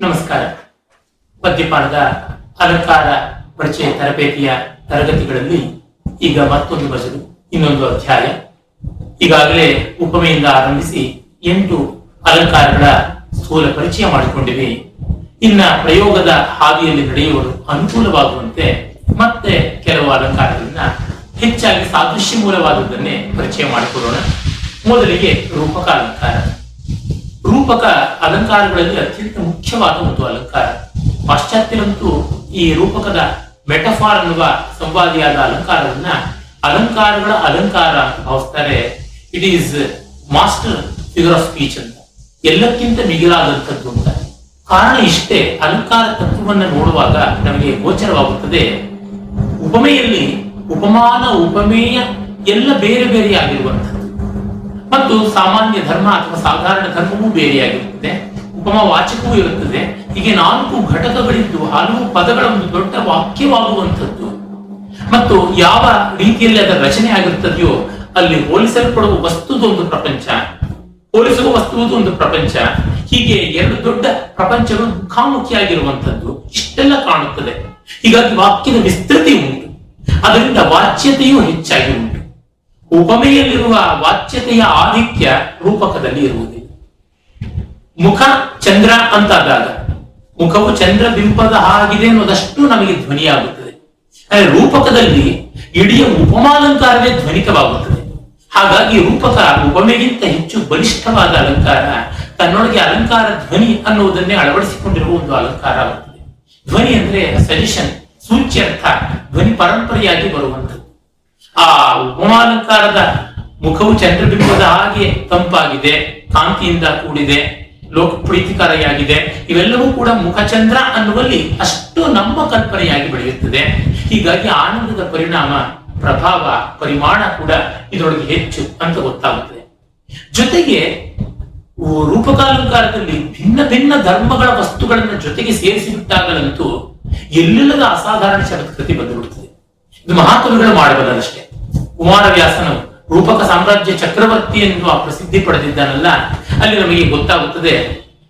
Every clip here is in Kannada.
ನಮಸ್ಕಾರ. ಪದ್ಯಪಾಠದ ಅಲಂಕಾರ ಪರಿಚಯ ತರಬೇತಿಯ ತರಗತಿಗಳಲ್ಲಿ ಈಗ ಮತ್ತೊಂದು ಬಸಲು ಇನ್ನೊಂದು ಅಧ್ಯಾಯ. ಈಗಾಗಲೇ ಉಪಮೆಯಿಂದ ಆರಂಭಿಸಿ ಎಂಟು ಅಲಂಕಾರಗಳ ಸ್ಥೂಲ ಪರಿಚಯ ಮಾಡಿಕೊಂಡಿವೆ. ಇನ್ನ ಪ್ರಯೋಗದ ಹಾದಿಯಲ್ಲಿ ನಡೆಯುವುದು ಅನುಕೂಲವಾಗುವಂತೆ ಮತ್ತೆ ಕೆಲವು ಅಲಂಕಾರಗಳನ್ನ ಹೆಚ್ಚಾಗಿ ಸಾದೃಶ್ಯ ಮೂಲವಾದದ್ದನ್ನೇ ಪರಿಚಯ ಮಾಡಿಕೊಳ್ಳೋಣ. ಮೊದಲಿಗೆ ರೂಪಕ ಅಲಂಕಾರ. ರೂಪಕ ಅಲಂಕಾರಗಳಲ್ಲಿ ಅತ್ಯಂತ ಮುಖ್ಯವಾದ ಒಂದು ಅಲಂಕಾರ. ಪಾಶ್ಚಾತ್ಯರಂತೂ ಈ ರೂಪಕದ ಮೆಟಫಾರ್ ಅನ್ನುವ ಸಂವಾದಿಯಾದ ಅಲಂಕಾರವನ್ನ ಅಲಂಕಾರಗಳ ಅಲಂಕಾರ ಅಂತ ಭಾವಿಸ್ತಾರೆ. It is master figure of speech ಅಂತ. ಎಲ್ಲಕ್ಕಿಂತ ಮಿಗಿಲಾದಂಥದ್ದು ಅಂತ. ಕಾರಣ ಇಷ್ಟೇ, ಅಲಂಕಾರ ತತ್ವವನ್ನು ನೋಡುವಾಗ ನಮಗೆ ಗೋಚರವಾಗುತ್ತದೆ. ಉಪಮೆಯಲ್ಲಿ ಉಪಮಾನ, ಉಪಮೇಯ ಎಲ್ಲ ಬೇರೆ ಬೇರೆಯಾಗಿರುವಂಥದ್ದು. ಮತ್ತು ಸಾಮಾನ್ಯ ಧರ್ಮ ಅಥವಾ ಸಾಧಾರಣ ಧರ್ಮವೂ ಬೇರೆಯಾಗಿರುತ್ತದೆ. ಉಪಮ ವಾಚಕವೂ ಇರುತ್ತದೆ. ಹೀಗೆ ನಾಲ್ಕು ಘಟಕಗಳಿದ್ದು ಹಲವು ಪದಗಳ ಒಂದು ದೊಡ್ಡ ವಾಕ್ಯವಾಗುವಂಥದ್ದು. ಮತ್ತು ಯಾವ ರೀತಿಯಲ್ಲಿ ಅದರ ರಚನೆ ಆಗಿರುತ್ತದೆಯೋ ಅಲ್ಲಿ ಹೋಲಿಸಲ್ಪಡುವ ವಸ್ತುದು ಒಂದು ಪ್ರಪಂಚ. ಹೋಲಿಸುವ ವಸ್ತುವುದು ಒಂದು ಪ್ರಪಂಚ. ಹೀಗೆ ಎರಡು ದೊಡ್ಡ ಪ್ರಪಂಚಗಳು ಮುಖಾಮುಖಿಯಾಗಿರುವಂಥದ್ದು ಇಷ್ಟೆಲ್ಲ ಕಾಣುತ್ತದೆ. ಹೀಗಾಗಿ ವಾಕ್ಯದ ವಿಸ್ತೃತಿ ಉಂಟು. ಅದರಿಂದ ವಾಚ್ಯತೆಯೂ ಹೆಚ್ಚಾಗಿ ಉಂಟು. ಉಪಮೆಯಲ್ಲಿರುವ ವಾಚ್ಯತೆಯ ಆಧಿಕ್ಯ ರೂಪಕದಲ್ಲಿ ಇರುವುದಿಲ್ಲ. ಮುಖ ಚಂದ್ರ ಅಂತಾದಾಗ, ಮುಖವು ಚಂದ್ರ ಬಿಂಬದ ಹಾಗಿದೆ ಅನ್ನೋದಷ್ಟು ನಮಗೆ ಧ್ವನಿಯಾಗುತ್ತದೆ. ಆದರೆ ರೂಪಕದಲ್ಲಿ ಇಡೀ ಉಪಮಾಲಂಕಾರವೇ ಧ್ವನಿತವಾಗುತ್ತದೆ. ಹಾಗಾಗಿ ರೂಪಕ ಉಪಮೆಗಿಂತ ಹೆಚ್ಚು ಬಲಿಷ್ಠವಾದ ಅಲಂಕಾರ, ತನ್ನೊಳಗೆ ಅಲಂಕಾರ ಧ್ವನಿ ಅನ್ನುವುದನ್ನೇ ಅಳವಡಿಸಿಕೊಂಡಿರುವ ಒಂದು ಅಲಂಕಾರವಾಗುತ್ತದೆ ಧ್ವನಿ ಅಂದ್ರೆ ಸಜೆಷನ್, ಸೂಚ್ಯರ್ಥ, ಧ್ವನಿ ಪರಂಪರೆಯಾಗಿ ಬರುವಂಥದ್ದು. ಆ ಉಪಮಾಲಂಕಾರದ ಮುಖವು ಚಂದ್ರಬಿಂಬದ ಹಾಗೆ ತಂಪಾಗಿದೆ, ಕಾಂತಿಯಿಂದ ಕೂಡಿದೆ ಲೋಕ ಪ್ರೀತಿಕಾರಿಯಾಗಿದೆ ಇವೆಲ್ಲವೂ ಕೂಡ ಮುಖಚಂದ್ರ ಅನ್ನುವಲ್ಲಿ ಅಷ್ಟು ನಮ್ಮ ಕಲ್ಪನೆಯಾಗಿ ಬೆಳೆಯುತ್ತದೆ. ಹೀಗಾಗಿ ಆನಂದದ ಪರಿಣಾಮ, ಪ್ರಭಾವ, ಪರಿಮಾಣ ಕೂಡ ಇದರೊಳಗೆ ಹೆಚ್ಚು ಅಂತ ಗೊತ್ತಾಗುತ್ತದೆ. ಜೊತೆಗೆ ರೂಪಕಾಲಂಕಾರದಲ್ಲಿ ಭಿನ್ನ ಭಿನ್ನ ಧರ್ಮಗಳ ವಸ್ತುಗಳನ್ನ ಜೊತೆಗೆ ಸೇರಿಸಿ ಎಲ್ಲಿಲ್ಲದ ಅಸಾಧಾರಣ ಕೃತಿ ಬಂದುಬಿಡುತ್ತದೆ ಇದು ಮಹಾಕವಿಗಳು ಮಾಡಬಲ್ಲದಷ್ಟೇ. ಕುಮಾರವ್ಯಾಸನು ರೂಪಕ ಸಾಮ್ರಾಜ್ಯ ಚಕ್ರವರ್ತಿ ಎನ್ನುವ ಪ್ರಸಿದ್ಧಿ ಪಡೆದಿದ್ದಾನಲ್ಲ, ಅಲ್ಲಿ ನಮಗೆ ಗೊತ್ತಾಗುತ್ತದೆ,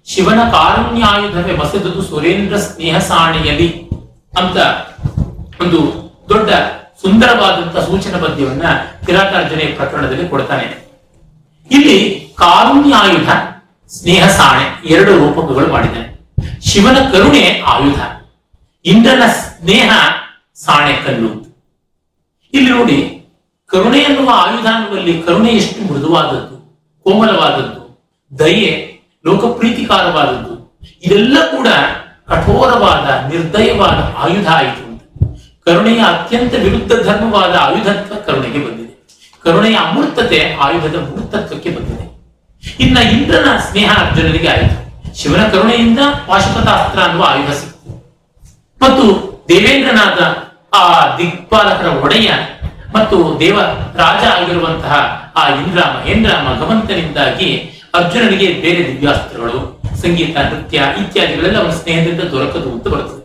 ಶಿವನ ಕಾರುಣ್ಯಾಯುಧವೇ ಬಸೆದುದು ಸುರೇಂದ್ರ ಸ್ನೇಹ ಸಾಣಿಯಲಿ ಅಂತ ಒಂದು ದೊಡ್ಡ ಸುಂದರವಾದಂತಹ ಸೂಚನ ಪದ್ಯವನ್ನ ಕಿರಾಟಾರ್ಜನೆ ಪ್ರಕರಣದಲ್ಲಿ ಕೊಡ್ತಾನೆ. ಇಲ್ಲಿ ಕಾರುಣ್ಯಾಯುಧ, ಸ್ನೇಹ ಸಾಣೆ ಎರಡು ರೂಪಕಗಳು ಮಾಡಿದ್ದಾನೆ ಶಿವನ ಕರುಣೆ ಆಯುಧ, ಇಂದ್ರನ ಸ್ನೇಹ ಸಾಣೆ ಕಲ್ಲು. ಇಲ್ಲಿ ನೋಡಿ ಕರುಣೆ ಎನ್ನುವ ಆಯುಧ ಕರುಣೆ ಎಷ್ಟು ಮೃದುವಾದದ್ದು, ಕೋಮಲವಾದದ್ದು, ದಯೆ, ಲೋಕಪ್ರೀತಿಕಾರವಾದದ್ದು, ಇದೆಲ್ಲ ಕೂಡ ಕಠೋರವಾದ, ನಿರ್ದಯವಾದ ಆಯುಧ ಆಯಿತು ಕರುಣೆಯ ಅತ್ಯಂತ ವಿರುದ್ಧ ಧರ್ಮವಾದ ಆಯುಧತ್ವ ಕರುಣೆಗೆ ಬಂದಿದೆ. ಕರುಣೆಯ ಅಮೂರ್ತತೆ ಆಯುಧದ ಮೂರ್ತತ್ವಕ್ಕೆ ಬಂದಿದೆ. ಇನ್ನ ಇಂದ್ರನ ಸ್ನೇಹ ಅರ್ಜುನನಿಗೆ ಆಯಿತು. ಶಿವನ ಕರುಣೆಯಿಂದ ಪಾಶುಪತಾಸ್ತ್ರ ಅನ್ನುವ ಆಯುಧ ಸಿಕ್ತು ಮತ್ತು ದೇವೇಂದ್ರನಾದ ಆ ದಿಗ್ಪಾಲಕರ ಒಡೆಯ ಮತ್ತು ದೇವ ರಾಜ ಆಗಿರುವಂತಹ ಆ ಇಂದ್ರ ಮಹೇಂದ್ರ ಮಗವಂತನಿಂದಾಗಿ ಅರ್ಜುನನಿಗೆ ಬೇರೆ ದಿವ್ಯಾಸ್ತ್ರಗಳು, ಸಂಗೀತ, ನೃತ್ಯ ಇತ್ಯಾದಿಗಳೆಲ್ಲ ಅವನ ಸ್ನೇಹದಿಂದ ದೊರಕದು ಅಂತ ಬರುತ್ತದೆ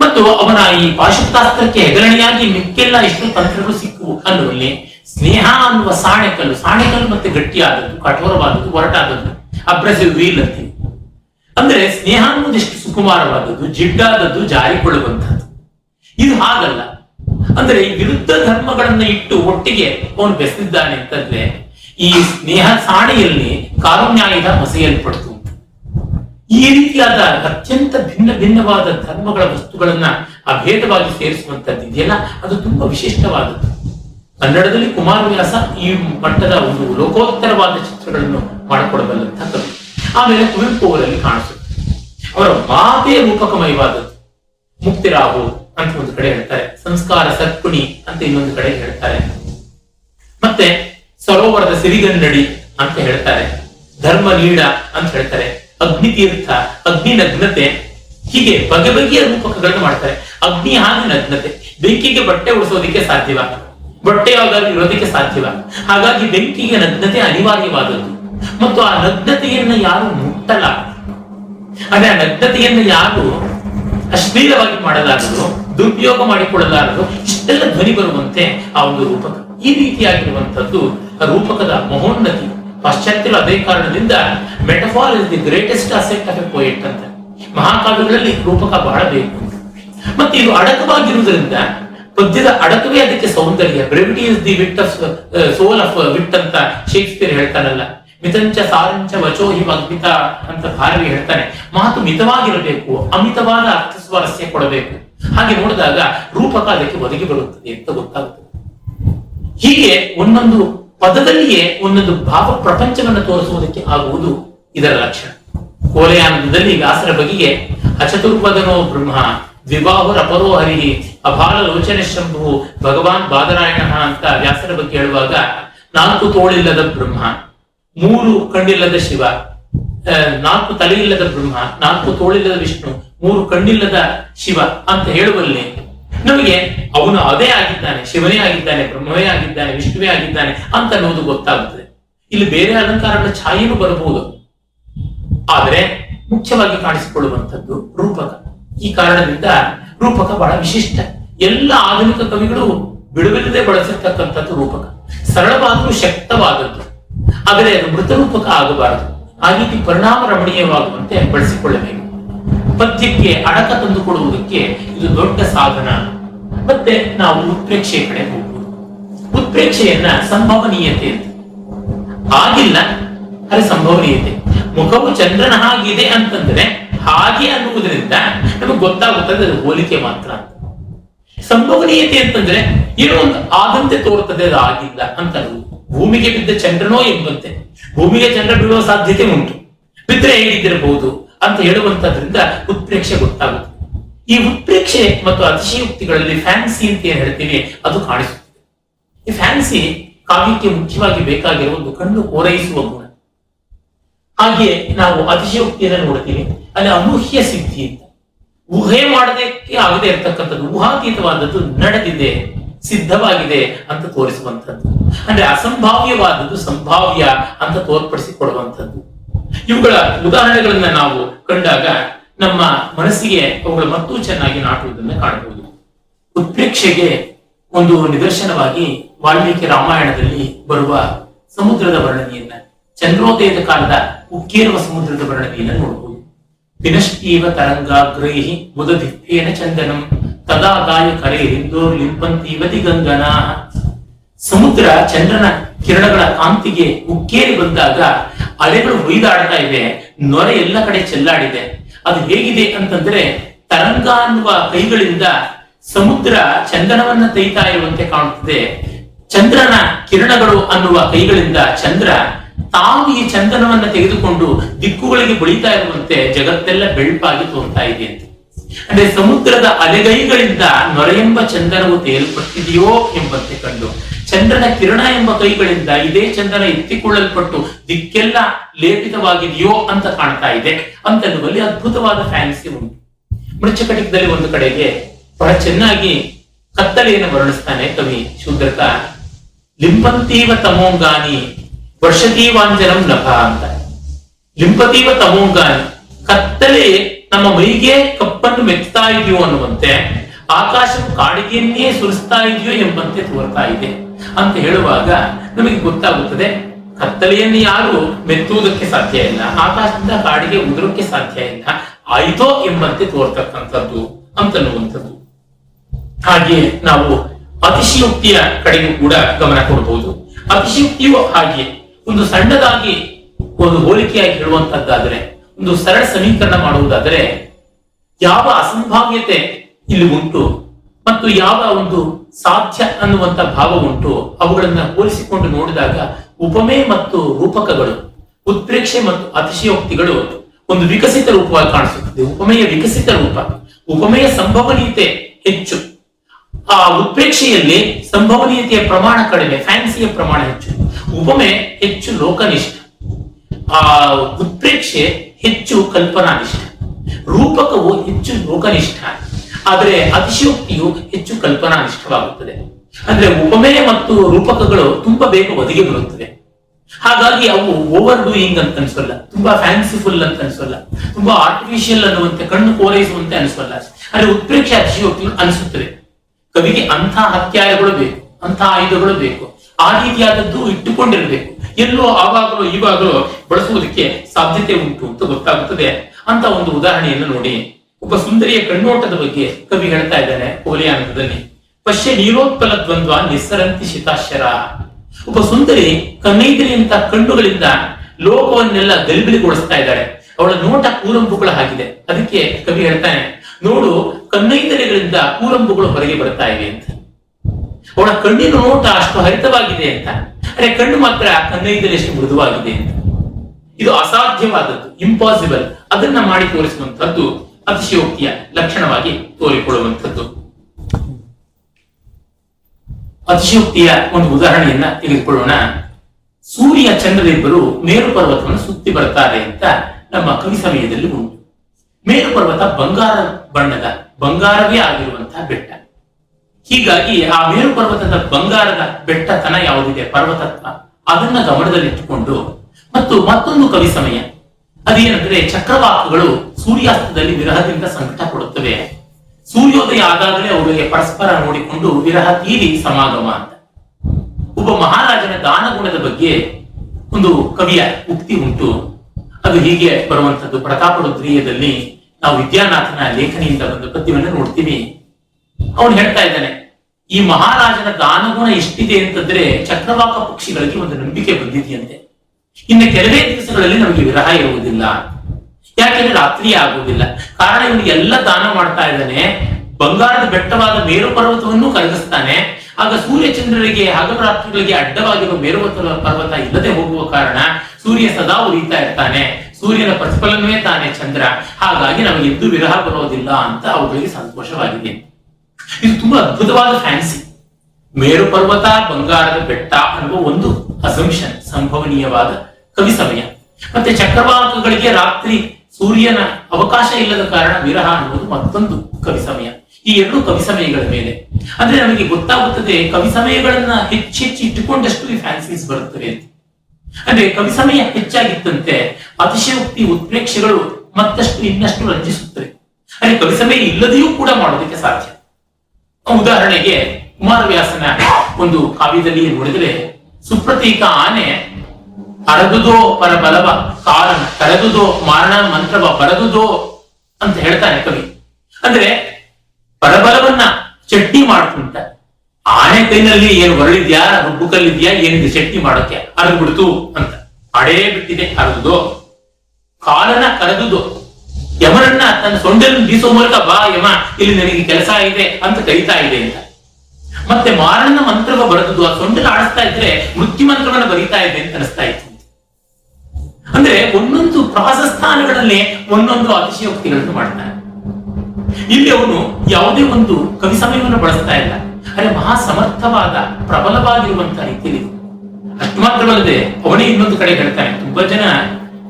ಮತ್ತು ಅವನ ಈ ಪಾಶುಪತಾಸ್ತ್ರಕ್ಕೆ ಹೆಗರಣೆಯಾಗಿ ಮಿಕ್ಕೆಲ್ಲ ಎಷ್ಟು ತಂತ್ರಗಳು ಸಿಕ್ಕುವು ಅನ್ನುವಲ್ಲಿ ಸ್ನೇಹ ಅನ್ನುವ ಸಾಣೆಕಲ್ಲು ಸಾಣೆಕಲ್ಲು ಮತ್ತೆ ಗಟ್ಟಿಯಾದದ್ದು, ಕಠೋರವಾದದ್ದು, ಒರಟಾದದ್ದು, ಅಬ್ರೆಸಿವ್ ವೀಲ್ ಅಂತೀವಿ ಅಂದ್ರೆ ಸ್ನೇಹ ಅನ್ನೋದೆಷ್ಟು ಸುಕುಮಾರವಾದದ್ದು, ಜಿಡ್ಡಾದದ್ದು, ಜಾರಿಕೊಳ್ಳುವಂತಹದ್ದು. ಇದು ಹಾಗಲ್ಲ. ಅಂದ್ರೆ ವಿರುದ್ಧ ಧರ್ಮಗಳನ್ನ ಇಟ್ಟು ಒಟ್ಟಿಗೆ ಅವನು ಬೆಸೆದಿದ್ದಾನೆ ಅಂತಂದ್ರೆ, ಈ ಸ್ನೇಹ ಸಾಣೆಯಲ್ಲಿ ಕಾರುಣ್ಯಾಯದ ಮಸೆಯಲ್ಪಡ್ತು. ಈ ರೀತಿಯಾದ ಅತ್ಯಂತ ಭಿನ್ನ ಭಿನ್ನವಾದ ಧರ್ಮಗಳ ವಸ್ತುಗಳನ್ನ ಅಭೇದವಾಗಿ ಸೇರಿಸುವಂತದ್ದು ಇದೆಯಲ್ಲ, ಅದು ತುಂಬಾ ವಿಶಿಷ್ಟವಾದದ್ದು. ಕನ್ನಡದಲ್ಲಿ ಕುಮಾರವ್ಯಾಸ ಈ ಮಟ್ಟದ ಒಂದು ಲೋಕೋತ್ತರವಾದ ಚಿತ್ರಗಳನ್ನು ಮಾಡಿಕೊಡಬಲ್ಲಂತ ಕವಿ ಆಮೇಲೆ ಕುವೆಂಪು ಅವರಲ್ಲಿ ಕಾಣಿಸುತ್ತೆ. ಅವರ ಮಾತೇ ರೂಪಕಮಯವಾದದ್ದು. ಮುಕ್ತಿರಾಹು ಅಂತ ಒಂದು ಕಡೆ ಹೇಳ್ತಾರೆ. ಸಂಸ್ಕಾರ ಸತ್ಪುಣಿ ಅಂತ ಇನ್ನೊಂದು ಕಡೆ ಹೇಳ್ತಾರೆ. ಮತ್ತೆ ಸರೋವರದ ಸಿರಿಗನ್ನಡಿ ಅಂತ ಹೇಳ್ತಾರೆ. ಧರ್ಮ ನೀಡ ಅಂತ ಹೇಳ್ತಾರೆ. ಅಗ್ನಿ ತೀರ್ಥ, ಅಗ್ನಿ ನಗ್ನತೆ, ಹೀಗೆ ಬಗೆ ಬಗೆಯ ರೂಪಕಗಳನ್ನು ಮಾಡ್ತಾರೆ. ಅಗ್ನಿ ಹಾಗೆ ನಗ್ನತೆ. ಬೆಂಕಿಗೆ ಬಟ್ಟೆ ಉಳಿಸೋದಕ್ಕೆ ಸಾಧ್ಯವ. ಬಟ್ಟೆ ಯಾವ್ದಾದ್ರು ಇರೋದಕ್ಕೆ ಸಾಧ್ಯವ. ಹಾಗಾಗಿ ಬೆಂಕಿಗೆ ನಗ್ನತೆ ಅನಿವಾರ್ಯವಾದದ್ದು. ಮತ್ತು ಆ ನಗ್ನತೆಯನ್ನ ಯಾರು ಮುಟ್ಟಲ್ಲ. ಅದೇ ಆ ನಗ್ನತೆಯನ್ನ ಯಾರು ಅಶ್ಲೀಲವಾಗಿ ಮಾಡಲಾರದು ದುರುಪಯೋಗ ಮಾಡಿಕೊಳ್ಳಲಾರದು ಇಷ್ಟೆಲ್ಲ ಧ್ವನಿ ಬರುವಂತೆ ಆ ಒಂದು ರೂಪಕ. ಈ ರೀತಿಯಾಗಿರುವಂಥದ್ದು ರೂಪಕದ ಮಹೋನ್ನತಿ, ಪಾಶ್ಚಾತ್ಯರು ಅದೇ ಕಾರಣದಿಂದ metaphor is the greatest asset of a poet ಅಂತ. ಮಹಾಕಾವ್ಯಗಳಲ್ಲಿ ರೂಪಕ ಬಹಳ ಬೇಕು. ಮತ್ತೆ ಇದು ಅಡಕವಾಗಿರುವುದರಿಂದ ಪದ್ಯದ ಅಡಕವೇ ಅದಕ್ಕೆ ಸೌಂದರ್ಯ. Brevity is the wit of soul of wit ಅಂತ ಶೇಕ್ಸ್ಪಿಯರ್ ಹೇಳ್ತಾನಲ್ಲ. ಮಿತಂಚ ಸಾರಂಚ ವಚೋ ಹಿಮ ಅಂತ ಭಾರವಿ ಹೇಳ್ತಾನೆ. ಮಾತು ಮಿತವಾಗಿರಬೇಕು, ಅಮಿತವಾದ ಅರ್ಥ ಸ್ವಾರಸ್ಯ ಕೊಡಬೇಕು. ಹಾಗೆ ನೋಡಿದಾಗ ರೂಪಕ ಅದಕ್ಕೆ ಒದಗಿ ಬರುತ್ತದೆ ಅಂತ ಗೊತ್ತಾಗುತ್ತದೆ ಹೀಗೆ ಒಂದೊಂದು ಪದದಲ್ಲಿಯೇ ಒಂದೊಂದು ಭಾವ ಪ್ರಪಂಚವನ್ನು ತೋರಿಸುವುದಕ್ಕೆ ಆಗುವುದು ಇದರ ಲಕ್ಷಣ. ಕೋಲೆಯಾನಂದದಲ್ಲಿ ವ್ಯಾಸರ ಬಗೆಗೆ ಅಚತುರ್ಪದನೋ ಬ್ರಹ್ಮ ದ್ವಿಬಾಹುರ ಅಪರೋ ಹರಿ ಅಭಾಲ ಲೋಚನ ಶಂಭು, ಭಗವಾನ್ ಬಾದರಾಯಣ ಅಂತ ವ್ಯಾಸರ ಬಗ್ಗೆ ಹೇಳುವಾಗ ನಾಲ್ಕು ತೋಳಿಲ್ಲದ ಬ್ರಹ್ಮ, ಮೂರು ಕಣ್ಣಿಲ್ಲದ ಶಿವ ನಾಲ್ಕು ತಲೆಯಿಲ್ಲದ ಬ್ರಹ್ಮ, ನಾಲ್ಕು ತೋಳಿಲ್ಲದ ವಿಷ್ಣು ಮೂರು ಕಣ್ಣಿಲ್ಲದ ಶಿವ ಅಂತ ಹೇಳುವಲ್ಲಿ ನಮಗೆ ಅವನು ಅದೇ ಆಗಿದ್ದಾನೆ, ಶಿವನೇ ಆಗಿದ್ದಾನೆ, ಬ್ರಹ್ಮವೇ ಆಗಿದ್ದಾನೆ, ವಿಷ್ಣುವೇ ಆಗಿದ್ದಾನೆ ಅಂತ ಅನ್ನೋದು ಗೊತ್ತಾಗುತ್ತದೆ. ಇಲ್ಲಿ ಬೇರೆ ಅಲಂಕಾರಗಳ ಛಾಯೆನೂ ಬರಬಹುದು. ಆದರೆ ಮುಖ್ಯವಾಗಿ ಕಾಣಿಸಿಕೊಳ್ಳುವಂಥದ್ದು ರೂಪಕ. ಈ ಕಾರಣದಿಂದ ರೂಪಕ ಬಹಳ ವಿಶಿಷ್ಟ. ಎಲ್ಲ ಆಧುನಿಕ ಕವಿಗಳು ಬಿಡುವಿಲ್ಲದೆ ಬಳಸಿರ್ತಕ್ಕಂಥದ್ದು ರೂಪಕ. ಸರಳವಾದರೂ ಶಕ್ತವಾದದ್ದು. ಆದರೆ ಅದು ಮೃತ ರೂಪಕ ಆಗಬಾರದು. ರೀತಿ ಪರಿಣಾಮ ರಮಣೀಯವಾಗುವಂತೆ ಬಳಸಿಕೊಳ್ಳಬೇಕು. ಪದ್ಯಕ್ಕೆ ಅಡಕ ತಂದುಕೊಡುವುದಕ್ಕೆ ಇದು ದೊಡ್ಡ ಸಾಧನ. ಮತ್ತೆ ನಾವು ಉತ್ಪ್ರೇಕ್ಷೆ ಕಡೆ ಹೋಗುವುದು ಉತ್ಪ್ರೇಕ್ಷೆಯನ್ನ ಸಂಭವನೀಯತೆ ಆಗಿಲ್ಲ ಅದು ಸಂಭವನೀಯತೆ. ಮುಖವು ಚಂದ್ರನ ಹಾಗಿದೆ ಅಂತಂದ್ರೆ ಹಾಗೆ ಅನ್ನುವುದರಿಂದ ನಮಗೆ ಗೊತ್ತಾಗುತ್ತದೆ ಅದು ಹೋಲಿಕೆ ಮಾತ್ರ. ಸಂಭವನೀಯತೆ ಅಂತಂದ್ರೆ ಏನೋ ಒಂದು ಆದಂತೆ ತೋರುತ್ತದೆ, ಅದು ಆಗಿಲ್ಲ ಅಂತ ಭೂಮಿಗೆ ಬಿದ್ದ ಚಂದ್ರನೋ ಎಂಬಂತೆ. ಭೂಮಿಗೆ ಚಂದ್ರ ಬೀಳುವ ಸಾಧ್ಯತೆ ಉಂಟು. ಬಿದ್ದರೆ ಹೇಗಿದ್ದಿರಬಹುದು ಅಂತ ಹೇಳುವಂತದ್ರಿಂದ ಉತ್ಪ್ರೇಕ್ಷೆ ಗೊತ್ತಾಗುತ್ತೆ. ಈ ಉತ್ಪ್ರೇಕ್ಷೆ ಮತ್ತು ಅತಿಶಯೋಕ್ತಿಗಳಲ್ಲಿ ಫ್ಯಾನ್ಸಿ ಅಂತ ಏನ್ ಹೇಳ್ತೀವಿ, ಅದು ಕಾಣಿಸುತ್ತದೆ ಈ ಫ್ಯಾನ್ಸಿ ಕಾವ್ಯಕ್ಕೆ ಮುಖ್ಯವಾಗಿ ಬೇಕಾಗಿರುವ ಒಂದು ಕಣ್ಣು ಓರೈಸುವ ಗುಣ. ಹಾಗೆ ನಾವು ಅತಿಶಯೋಕ್ತಿಯನ್ನು ನೋಡ್ತೀವಿ, ಅಲ್ಲಿ ಅಮೂಹ್ಯ ಸಿದ್ಧಿ ಅಂತ. ಊಹೆ ಮಾಡೋದಕ್ಕೆ ಆಗದೆ ಇರ್ತಕ್ಕಂಥದ್ದು, ಊಹಾತೀತವಾದದ್ದು ನಡೆದಿದೆ, ಸಿದ್ಧವಾಗಿದೆ ಅಂತ ತೋರಿಸುವಂಥದ್ದು. ಅಂದ್ರೆ ಅಸಂಭಾವ್ಯವಾದದ್ದು ಸಂಭಾವ್ಯ ಅಂತ ತೋರ್ಪಡಿಸಿ ಕೊಡುವಂಥದ್ದು ಇವುಗಳ ಉದಾಹರಣೆಗಳನ್ನ ನಾವು ಕಂಡಾಗ ನಮ್ಮ ಮನಸ್ಸಿಗೆ ಅವುಗಳು ಮತ್ತೂ ಚೆನ್ನಾಗಿ ನಾಟುವುದನ್ನು ಕಾಣಬಹುದು. ಉತ್ಪ್ರೇಕ್ಷೆಗೆ ಒಂದು ನಿದರ್ಶನವಾಗಿ ವಾಲ್ಮೀಕಿ ರಾಮಾಯಣದಲ್ಲಿ ಬರುವ ಸಮುದ್ರದ ವರ್ಣನೆಯನ್ನ, ಚಂದ್ರೋದಯದ ಕಾಲದ ಉಕ್ಕೇರುವ ಸಮುದ್ರದ ವರ್ಣನೆಯನ್ನ ನೋಡಬಹುದು ಪಿನಷ್ಟೀವ ತರಂಗ ಗ್ರೈಹಿ ಮುದದಿಪ್ಪೇನ ಚಂದನಂ, ತದಾ ಗಾಯ ಕರೆ ಹಿಂದೋರ್ ಲಿಂಪಂತೀವ ದಿಗಂಗನ. ಸಮುದ್ರ ಚಂದ್ರನ ಕಿರಣಗಳ ಕಾಂತಿಗೆ ಉಕ್ಕೇರಿ ಬಂದಾಗ ಅಲೆಗಳು ಹೊಯ್ದಾಡ್ತಾ ಇದೆ, ನೊರೆ ಎಲ್ಲ ಕಡೆ ಚೆಲ್ಲಾಡಿದೆ. ಅದು ಹೇಗಿದೆ ಅಂತಂದ್ರೆ ತರಂಗ ಅನ್ನುವ ಕೈಗಳಿಂದ ಸಮುದ್ರ ಚಂದನವನ್ನ ತೆಯ್ತಾ ಇರುವಂತೆ ಕಾಣುತ್ತದೆ. ಚಂದ್ರನ ಕಿರಣಗಳು ಅನ್ನುವ ಕೈಗಳಿಂದ ಚಂದ್ರ ತಾವು ಈ ಚಂದನವನ್ನ ತೆಗೆದುಕೊಂಡು ದಿಕ್ಕುಗಳಿಗೆ ಬಳಿತಾ ಇರುವಂತೆ ಜಗತ್ತೆಲ್ಲ ಬೆಳ್ಪಾಗಿ ತೋರ್ತಾ ಇದೆ ಅಂತ. ಅಂದ್ರೆ ಸಮುದ್ರದ ಅಲೆಗೈಗಳಿಂದ ನೊರೆಯೆಂಬ ಚಂದನವು ತೇಲ್ಪಟ್ಟಿದೆಯೋ ಎಂಬಂತೆ ಕಂಡು. ಚಂದ್ರನ ಕಿರಣ ಎಂಬ ಕೈಗಳಿಂದ ಇದೇ ಚಂದ್ರನ ಎತ್ತಿಕೊಳ್ಳಲ್ಪಟ್ಟು ದಿಕ್ಕೆಲ್ಲ ಲೇಪಿತವಾಗಿದೆಯೋ ಅಂತ ಕಾಣ್ತಾ ಇದೆ. ಅಂತನ್ನುವಲ್ಲಿ ಅದ್ಭುತವಾದ ಫ್ಯಾನ್ಸಿ ಉಂಟು. ಮೃಚ್ಛಕಟಿಕದಲ್ಲಿ ಒಂದು ಕಡೆಗೆ ಬಹಳ ಚೆನ್ನಾಗಿ ಕತ್ತಲೆಯನ್ನು ವರ್ಣಿಸ್ತಾನೆ ಕವಿ ಶೂದ್ರಕ. ಲಿಂಪಂತೀವ ತಮೋಂಗಾನಿ ವರ್ಷತೀವಾಂಜನಂ ನಭ ಅಂತ. ಲಿಂಪತೀವ ತಮೋಂಗಾನಿ, ಕತ್ತಲೆ ನಮ್ಮ ಮೈಗೆ ಕಪ್ಪನ್ನು ಮೆತ್ತಾ ಇದೆಯೋ ಅನ್ನುವಂತೆ ಆಕಾಶ ಕಾಡಿಗೆಯನ್ನೇ ಸುರಿಸ್ತಾ ಇದೆಯೋ ಎಂಬಂತೆ ತೋರ್ತಾ ಇದೆ. ಅಂತ ಹೇಳುವಾಗ ನಮಗೆ ಗೊತ್ತಾಗುತ್ತದೆ, ಕತ್ತಲೆಯನ್ನು ಯಾರು ಮೆತ್ತುವುದಕ್ಕೆ ಸಾಧ್ಯ ಇಲ್ಲ, ಆಕಾಶದಿಂದ ಕಾಡಿಗೆ ಉದುರೋಕ್ಕೆ ಸಾಧ್ಯ ಇಲ್ಲ, ಆಯ್ತೋ ಎಂಬಂತೆ ತೋರ್ತಕ್ಕಂಥದ್ದು ಅಂತನ್ನುವಂಥದ್ದು. ಹಾಗೆ ನಾವು ಅತಿಶಯುಕ್ತಿಯ ಕಡೆಗೂ ಕೂಡ ಗಮನ ಕೊಡಬಹುದು ಅತಿಶಯುಕ್ತಿಯು ಹಾಗೆ ಒಂದು ಸಣ್ಣದಾಗಿ ಒಂದು ಹೋಲಿಕೆಯಾಗಿ ಹೇಳುವಂತದ್ದಾದರೆ ಒಂದು ಸರಳ ಸಮೀಕರಣ ಮಾಡುವುದಾದರೆ, ಯಾವ ಅಸಂಭಾವ್ಯತೆ ಇಲ್ಲಿ ಉಂಟು? ಮತ್ತು ಯಾವ ಒಂದು ಸಾಧ್ಯ ಅನ್ನುವಂತ ಭಾವ ಉಂಟು, ಅವುಗಳನ್ನ ಹೋಲಿಸಿಕೊಂಡು ನೋಡಿದಾಗ ಉಪಮೆ ಮತ್ತು ರೂಪಕಗಳು, ಉತ್ಪ್ರೇಕ್ಷೆ ಮತ್ತು ಅತಿಶಯೋಕ್ತಿಗಳು ಒಂದು ವಿಕಸಿತ ರೂಪವಾಗಿ ಕಾಣಿಸುತ್ತದೆ. ಉಪಮೆಯ ವಿಕಸಿತ ರೂಪ, ಉಪಮೆಯ ಸಂಭವನೀಯತೆ ಹೆಚ್ಚು. ಆ ಉತ್ಪ್ರೇಕ್ಷೆಯಲ್ಲಿ ಸಂಭವನೀಯತೆಯ ಪ್ರಮಾಣ ಕಡಿಮೆ, ಫ್ಯಾನ್ಸಿಯ ಪ್ರಮಾಣ ಹೆಚ್ಚು. ಉಪಮೆ ಹೆಚ್ಚು ಲೋಕನಿಷ್ಠ. ಆ ಉತ್ಪ್ರೇಕ್ಷೆ ಹೆಚ್ಚು ಕಲ್ಪನಾನಿಷ್ಠ. ರೂಪಕವು ಹೆಚ್ಚು ಲೋಕನಿಷ್ಠ. ಆದರೆ ಅತಿಶಯೋಕ್ತಿಯು ಹೆಚ್ಚು ಕಲ್ಪನಾ ಇಷ್ಟವಾಗುತ್ತದೆ ಅಂದ್ರೆ ಉಪಮೆ ಮತ್ತು ರೂಪಕಗಳು ತುಂಬಾ ಬೇಗ ಒದಗಿ ಬರುತ್ತದೆ ಹಾಗಾಗಿ ಅವು ಓವರ್ ಡೂಯಿಂಗ್ ಅಂತ ಅನ್ಸಲ್ಲ, ತುಂಬಾ ಫ್ಯಾನ್ಸಿಫುಲ್ ಅಂತ ಅನ್ಸಲ್ಲ, ತುಂಬಾ ಆರ್ಟಿಫಿಷಿಯಲ್ ಅನ್ನುವಂತೆ ಕಣ್ಣು ಕೋರೈಸುವಂತೆ ಅನ್ಸಲ್ಲ. ಅಂದ್ರೆ ಉತ್ಪ್ರೇಕ್ಷೆ ಅತಿಶಯೋಕ್ತಿ ಅನಿಸುತ್ತದೆ ಕವಿಗೆ ಅಂಥ ಹತ್ಯಾರಗಳು ಬೇಕು, ಅಂಥ ಆಯುಧಗಳು ಬೇಕು, ಆ ರೀತಿಯಾದದ್ದು ಇಟ್ಟುಕೊಂಡಿರಬೇಕು. ಎಲ್ಲೋ ಆವಾಗಲೋ ಇವಾಗಲೋ ಬಳಸುವುದಕ್ಕೆ ಸಾಧ್ಯತೆ ಉಂಟು ಅಂತ ಗೊತ್ತಾಗುತ್ತದೆ. ಅಂತ ಒಂದು ಉದಾಹರಣೆಯನ್ನು ನೋಡಿ. ಒಬ್ಬ ಸುಂದರಿಯ ಕಣ್ಣೋಟದ ಬಗ್ಗೆ ಕವಿ ಹೇಳ್ತಾ ಇದ್ದಾನೆ ಕೋಲಿಯಾನಂದದಲ್ಲಿ ಪಶ್ಯ ನೀರೋತ್ಪಲ ದ್ವಂದ್ವ ನಿಸ್ಸರಂತಿ ಶಿತಾಶರ ಒಬ್ಬ ಸುಂದರಿ ಕನ್ನೈದರಿಯಂತ ಕಣ್ಣುಗಳಿಂದ ಲೋಕವನ್ನೆಲ್ಲ ಗಲಿಬಿಲಿಗೊಳಿಸ್ತಾ ಇದ್ದಾಳೆ. ಅವಳ ನೋಟ ಕೂರಂಬುಗಳ ಹಾಗಿದೆ ಅದಕ್ಕೆ ಕವಿ ಹೇಳ್ತಾನೆ, ನೋಡು ಕನ್ನೈದರಿಗಳಿಂದ ಕೂರಂಬುಗಳು ಹೊರಗೆ ಬರ್ತಾ ಇವೆ ಅಂತ. ಅವಳ ಕಣ್ಣಿನ ನೋಟ ಅಷ್ಟು ಹರಿತವಾಗಿದೆ ಅಂತ. ಅರೆ, ಕಣ್ಣು ಮಾತ್ರ ಕನ್ನೈದರಷ್ಟು ಮೃದುವಾಗಿದೆ ಅಂತ. ಇದು ಅಸಾಧ್ಯವಾದದ್ದು ಇಂಪಾಸಿಬಲ್ ಅದನ್ನ ಮಾಡಿ ತೋರಿಸುವಂತದ್ದು ಅತಿಶಯೋಕ್ತಿಯ ಲಕ್ಷಣವಾಗಿ ತೋರಿಕೊಳ್ಳುವಂಥದ್ದು. ಅತಿಶಯೋಕ್ತಿಯ ಒಂದು ಉದಾಹರಣೆಯನ್ನ ತೆಗೆದುಕೊಳ್ಳೋಣ. ಸೂರ್ಯ ಚಂದ್ರರಿಬ್ಬರು ಮೇರು ಪರ್ವತವನ್ನು ಸುತ್ತಿ ಬರ್ತಾರೆ ಅಂತ ನಮ್ಮ ಕವಿ ಸಮಯದಲ್ಲಿ ಉಂಟು. ಮೇರು ಪರ್ವತ ಬಂಗಾರ ಬಣ್ಣದ, ಬಂಗಾರವೇ ಆಗಿರುವಂತಹ ಬೆಟ್ಟ. ಹೀಗಾಗಿ ಆ ಮೇರು ಪರ್ವತದ ಬಂಗಾರದ ಬೆಟ್ಟತನ ಯಾವುದಿದೆ? ಪರ್ವತತ್ವ. ಅದನ್ನ ಗಮನದಲ್ಲಿಟ್ಟುಕೊಂಡು, ಮತ್ತು ಮತ್ತೊಂದು ಕವಿ ಸಮಯ. ಅದೇನೆಂದ್ರೆ ಚಕ್ರವಾಕಗಳು ಸೂರ್ಯಾಸ್ತದಲ್ಲಿ ವಿರಹದಿಂದ ಸಂಕಟ ಕೊಡುತ್ತವೆ ಸೂರ್ಯೋದಯ ಆದಾಗಲೇ ಅವರಿಗೆ ಪರಸ್ಪರ ನೋಡಿಕೊಂಡು ವಿರಹ ತೀರಿ ಸಮಾಗಮ ಅಂತ. ಒಬ್ಬ ಮಹಾರಾಜನ ದಾನಗುಣದ ಬಗ್ಗೆ ಒಂದು ಕವಿಯ ಉಕ್ತಿ ಉಂಟು. ಅದು ಹೀಗೆ ಬರುವಂತದ್ದು ಪ್ರತಾಪರುದ್ರೀಯದಲ್ಲಿ ನಾವು ವಿದ್ಯಾನಾಥನ ಲೇಖನಿಯಿಂದ ಬಂದ ಪದ್ಯವನ್ನು ನೋಡ್ತೀವಿ. ಅವನು ಹೇಳ್ತಾ ಇದ್ದಾನೆ, ಈ ಮಹಾರಾಜನ ದಾನಗುಣ ಎಷ್ಟಿದೆ ಅಂತಂದ್ರೆ ಚಕ್ರವಾಕ ಪಕ್ಷಿಗಳಿಗೆ ಒಂದು ನಂಬಿಕೆ ಬಂದಿದೆಯಂತೆ. ಇನ್ನು ಕೆಲವೇ ದಿವಸಗಳಲ್ಲಿ ನಮಗೆ ವಿರಹ ಇರುವುದಿಲ್ಲ. ಯಾಕೆಂದ್ರೆ ರಾತ್ರಿ ಆಗುವುದಿಲ್ಲ? ಕಾರಣ ಇವನು ಎಲ್ಲ ದಾನ ಮಾಡ್ತಾ ಇದ್ದಾನೆ. ಬಂಗಾರದ ಬೆಟ್ಟವಾದ ಮೇರು ಪರ್ವತವನ್ನು ಕರಗಿಸ್ತಾನೆ. ಆಗ ಸೂರ್ಯ ಚಂದ್ರರಿಗೆ ಹಗಲು ರಾತ್ರಿಗಳಿಗೆ ಅಡ್ಡವಾಗಿರುವ ಮೇರು ಪರ್ವತ- ಪರ್ವತ ಇಲ್ಲದೆ ಹೋಗುವ ಕಾರಣ ಸೂರ್ಯ ಸದಾ ಉರಿತಾ ಇರ್ತಾನೆ. ಸೂರ್ಯನ ಪ್ರತಿಫಲನವೇ ತಾನೆ ಚಂದ್ರ. ಹಾಗಾಗಿ ನಮಗೆ ಎದ್ದು ವಿರಹ ಬರೋದಿಲ್ಲ ಅಂತ ಅವುಗಳಿಗೆ ಸಂತೋಷವಾಗಿದೆ. ಇದು ತುಂಬಾ ಅದ್ಭುತವಾದ ಫ್ಯಾನ್ಸಿ ಮೇರು ಪರ್ವತ ಬಂಗಾರದ ಬೆಟ್ಟ ಅನ್ನುವ ಒಂದು ಅಸಂಶನ್ ಸಂಭವನೀಯವಾದ ಕವಿ ಸಮಯ. ಮತ್ತೆ ಚಕ್ರವಾಕಗಳಿಗೆ ರಾತ್ರಿ ಸೂರ್ಯನ ಅವಕಾಶ ಇಲ್ಲದ ಕಾರಣ ವಿರಹ ಅನ್ನುವುದು ಮತ್ತೊಂದು ಕವಿ ಸಮಯ ಈ ಎರಡು ಕವಿ ಸಮಯಗಳ ಮೇಲೆ. ಅಂದ್ರೆ ನಮಗೆ ಗೊತ್ತಾಗುತ್ತದೆ ಕವಿ ಸಮಯಗಳನ್ನ ಹೆಚ್ಚೆಚ್ಚು ಇಟ್ಟುಕೊಂಡಷ್ಟು ಈ ಫ್ಯಾನ್ಸೀಸ್ ಬರುತ್ತವೆ ಅಂತ. ಅಂದ್ರೆ ಕವಿ ಸಮಯ ಹೆಚ್ಚಾಗಿತ್ತಂತೆ ಅತಿಶಯೋಕ್ತಿ ಉತ್ಪ್ರೇಕ್ಷೆಗಳು ಮತ್ತಷ್ಟು ಇನ್ನಷ್ಟು ರಂಜಿಸುತ್ತವೆ. ಅಂದ್ರೆ ಕವಿ ಸಮಯ ಇಲ್ಲದೆಯೂ ಕೂಡ ಮಾಡೋದಕ್ಕೆ ಸಾಧ್ಯ. ಉದಾಹರಣೆಗೆ ಕುಮಾರವ್ಯಾಸನ ಒಂದು ಕಾವ್ಯದಲ್ಲಿ ನೋಡಿದ್ರೆ, ಸುಪ್ರತೀಕ ಆನೆ ಅರದುದೋ ಪರಬಲವ ಕಾರಣ, ಕರೆದುದೋ ಮಾರಣ ಮಂತ್ರವ ಬರದುದೋ ಅಂತ ಹೇಳ್ತಾನೆ ಕವಿ. ಅಂದ್ರೆ ಪರಬಲವನ್ನ ಚಟ್ನಿ ಮಾಡ್ಕೊಂತ, ಆನೆ ಕೈನಲ್ಲಿ ಏನು ಹೊರಳಿದ್ಯಾ, ರುಬ್ಬು ಕಲ್ಲಿದ್ಯಾ, ಏನಿದೆ ಚಟ್ನಿ ಮಾಡೋಕೆ ಅರದು ಬಿಡ್ತು ಅಂತ. ಅಡೇ ಬಿಟ್ಟಿದೆ ಅರದುದೋ ಕಾಲನ ಕರೆದುದು. ಯಮನನ್ನ ತನ್ನ ಸೊಂಡನ್ನು ಬೀಸೋ ಮೂಲಕ ಬಾ ಯಮ, ಇಲ್ಲಿ ನನಗೆ ಕೆಲಸ ಇದೆ ಅಂತ ಕರೀತಾ ಇದೆ ಅಂತ. ಮತ್ತೆ ಮಾರಣ ಮಂತ್ರವ ಬರೆದುದು, ಆ ಸೊಂಟ ಆಡಿಸ್ತಾ ಇದ್ರೆ ಮೃತ್ಯು ಮಂತ್ರವನ್ನ ಬರೀತಾ ಇದೆ ಅಂತ ಅನಿಸ್ತಾ ಇತ್ತು. ಅಂದ್ರೆ ಒಂದೊಂದು ಪ್ರವಾಸಸ್ಥಾನಗಳಲ್ಲಿ ಒಂದೊಂದು ಅತಿಶಯೋಕ್ತಿಗಳನ್ನು ಮಾಡ್ತಾನೆ ಇಲ್ಲಿ ಅವನು ಯಾವುದೇ ಒಂದು ಕವಿ ಸಮಯವನ್ನು ಬಳಸ್ತಾ ಇಲ್ಲ. ಅರೆ ಮಹಾ ಸಮರ್ಥವಾದ ಪ್ರಬಲವಾಗಿರುವಂತಹ ರೀತಿಯಲ್ಲಿ. ಅಷ್ಟು ಮಾತ್ರವಲ್ಲದೆ ಅವನೇ ಇನ್ನೊಂದು ಕಡೆ ಹೇಳ್ತಾನೆ. ತುಂಬಾ ಜನ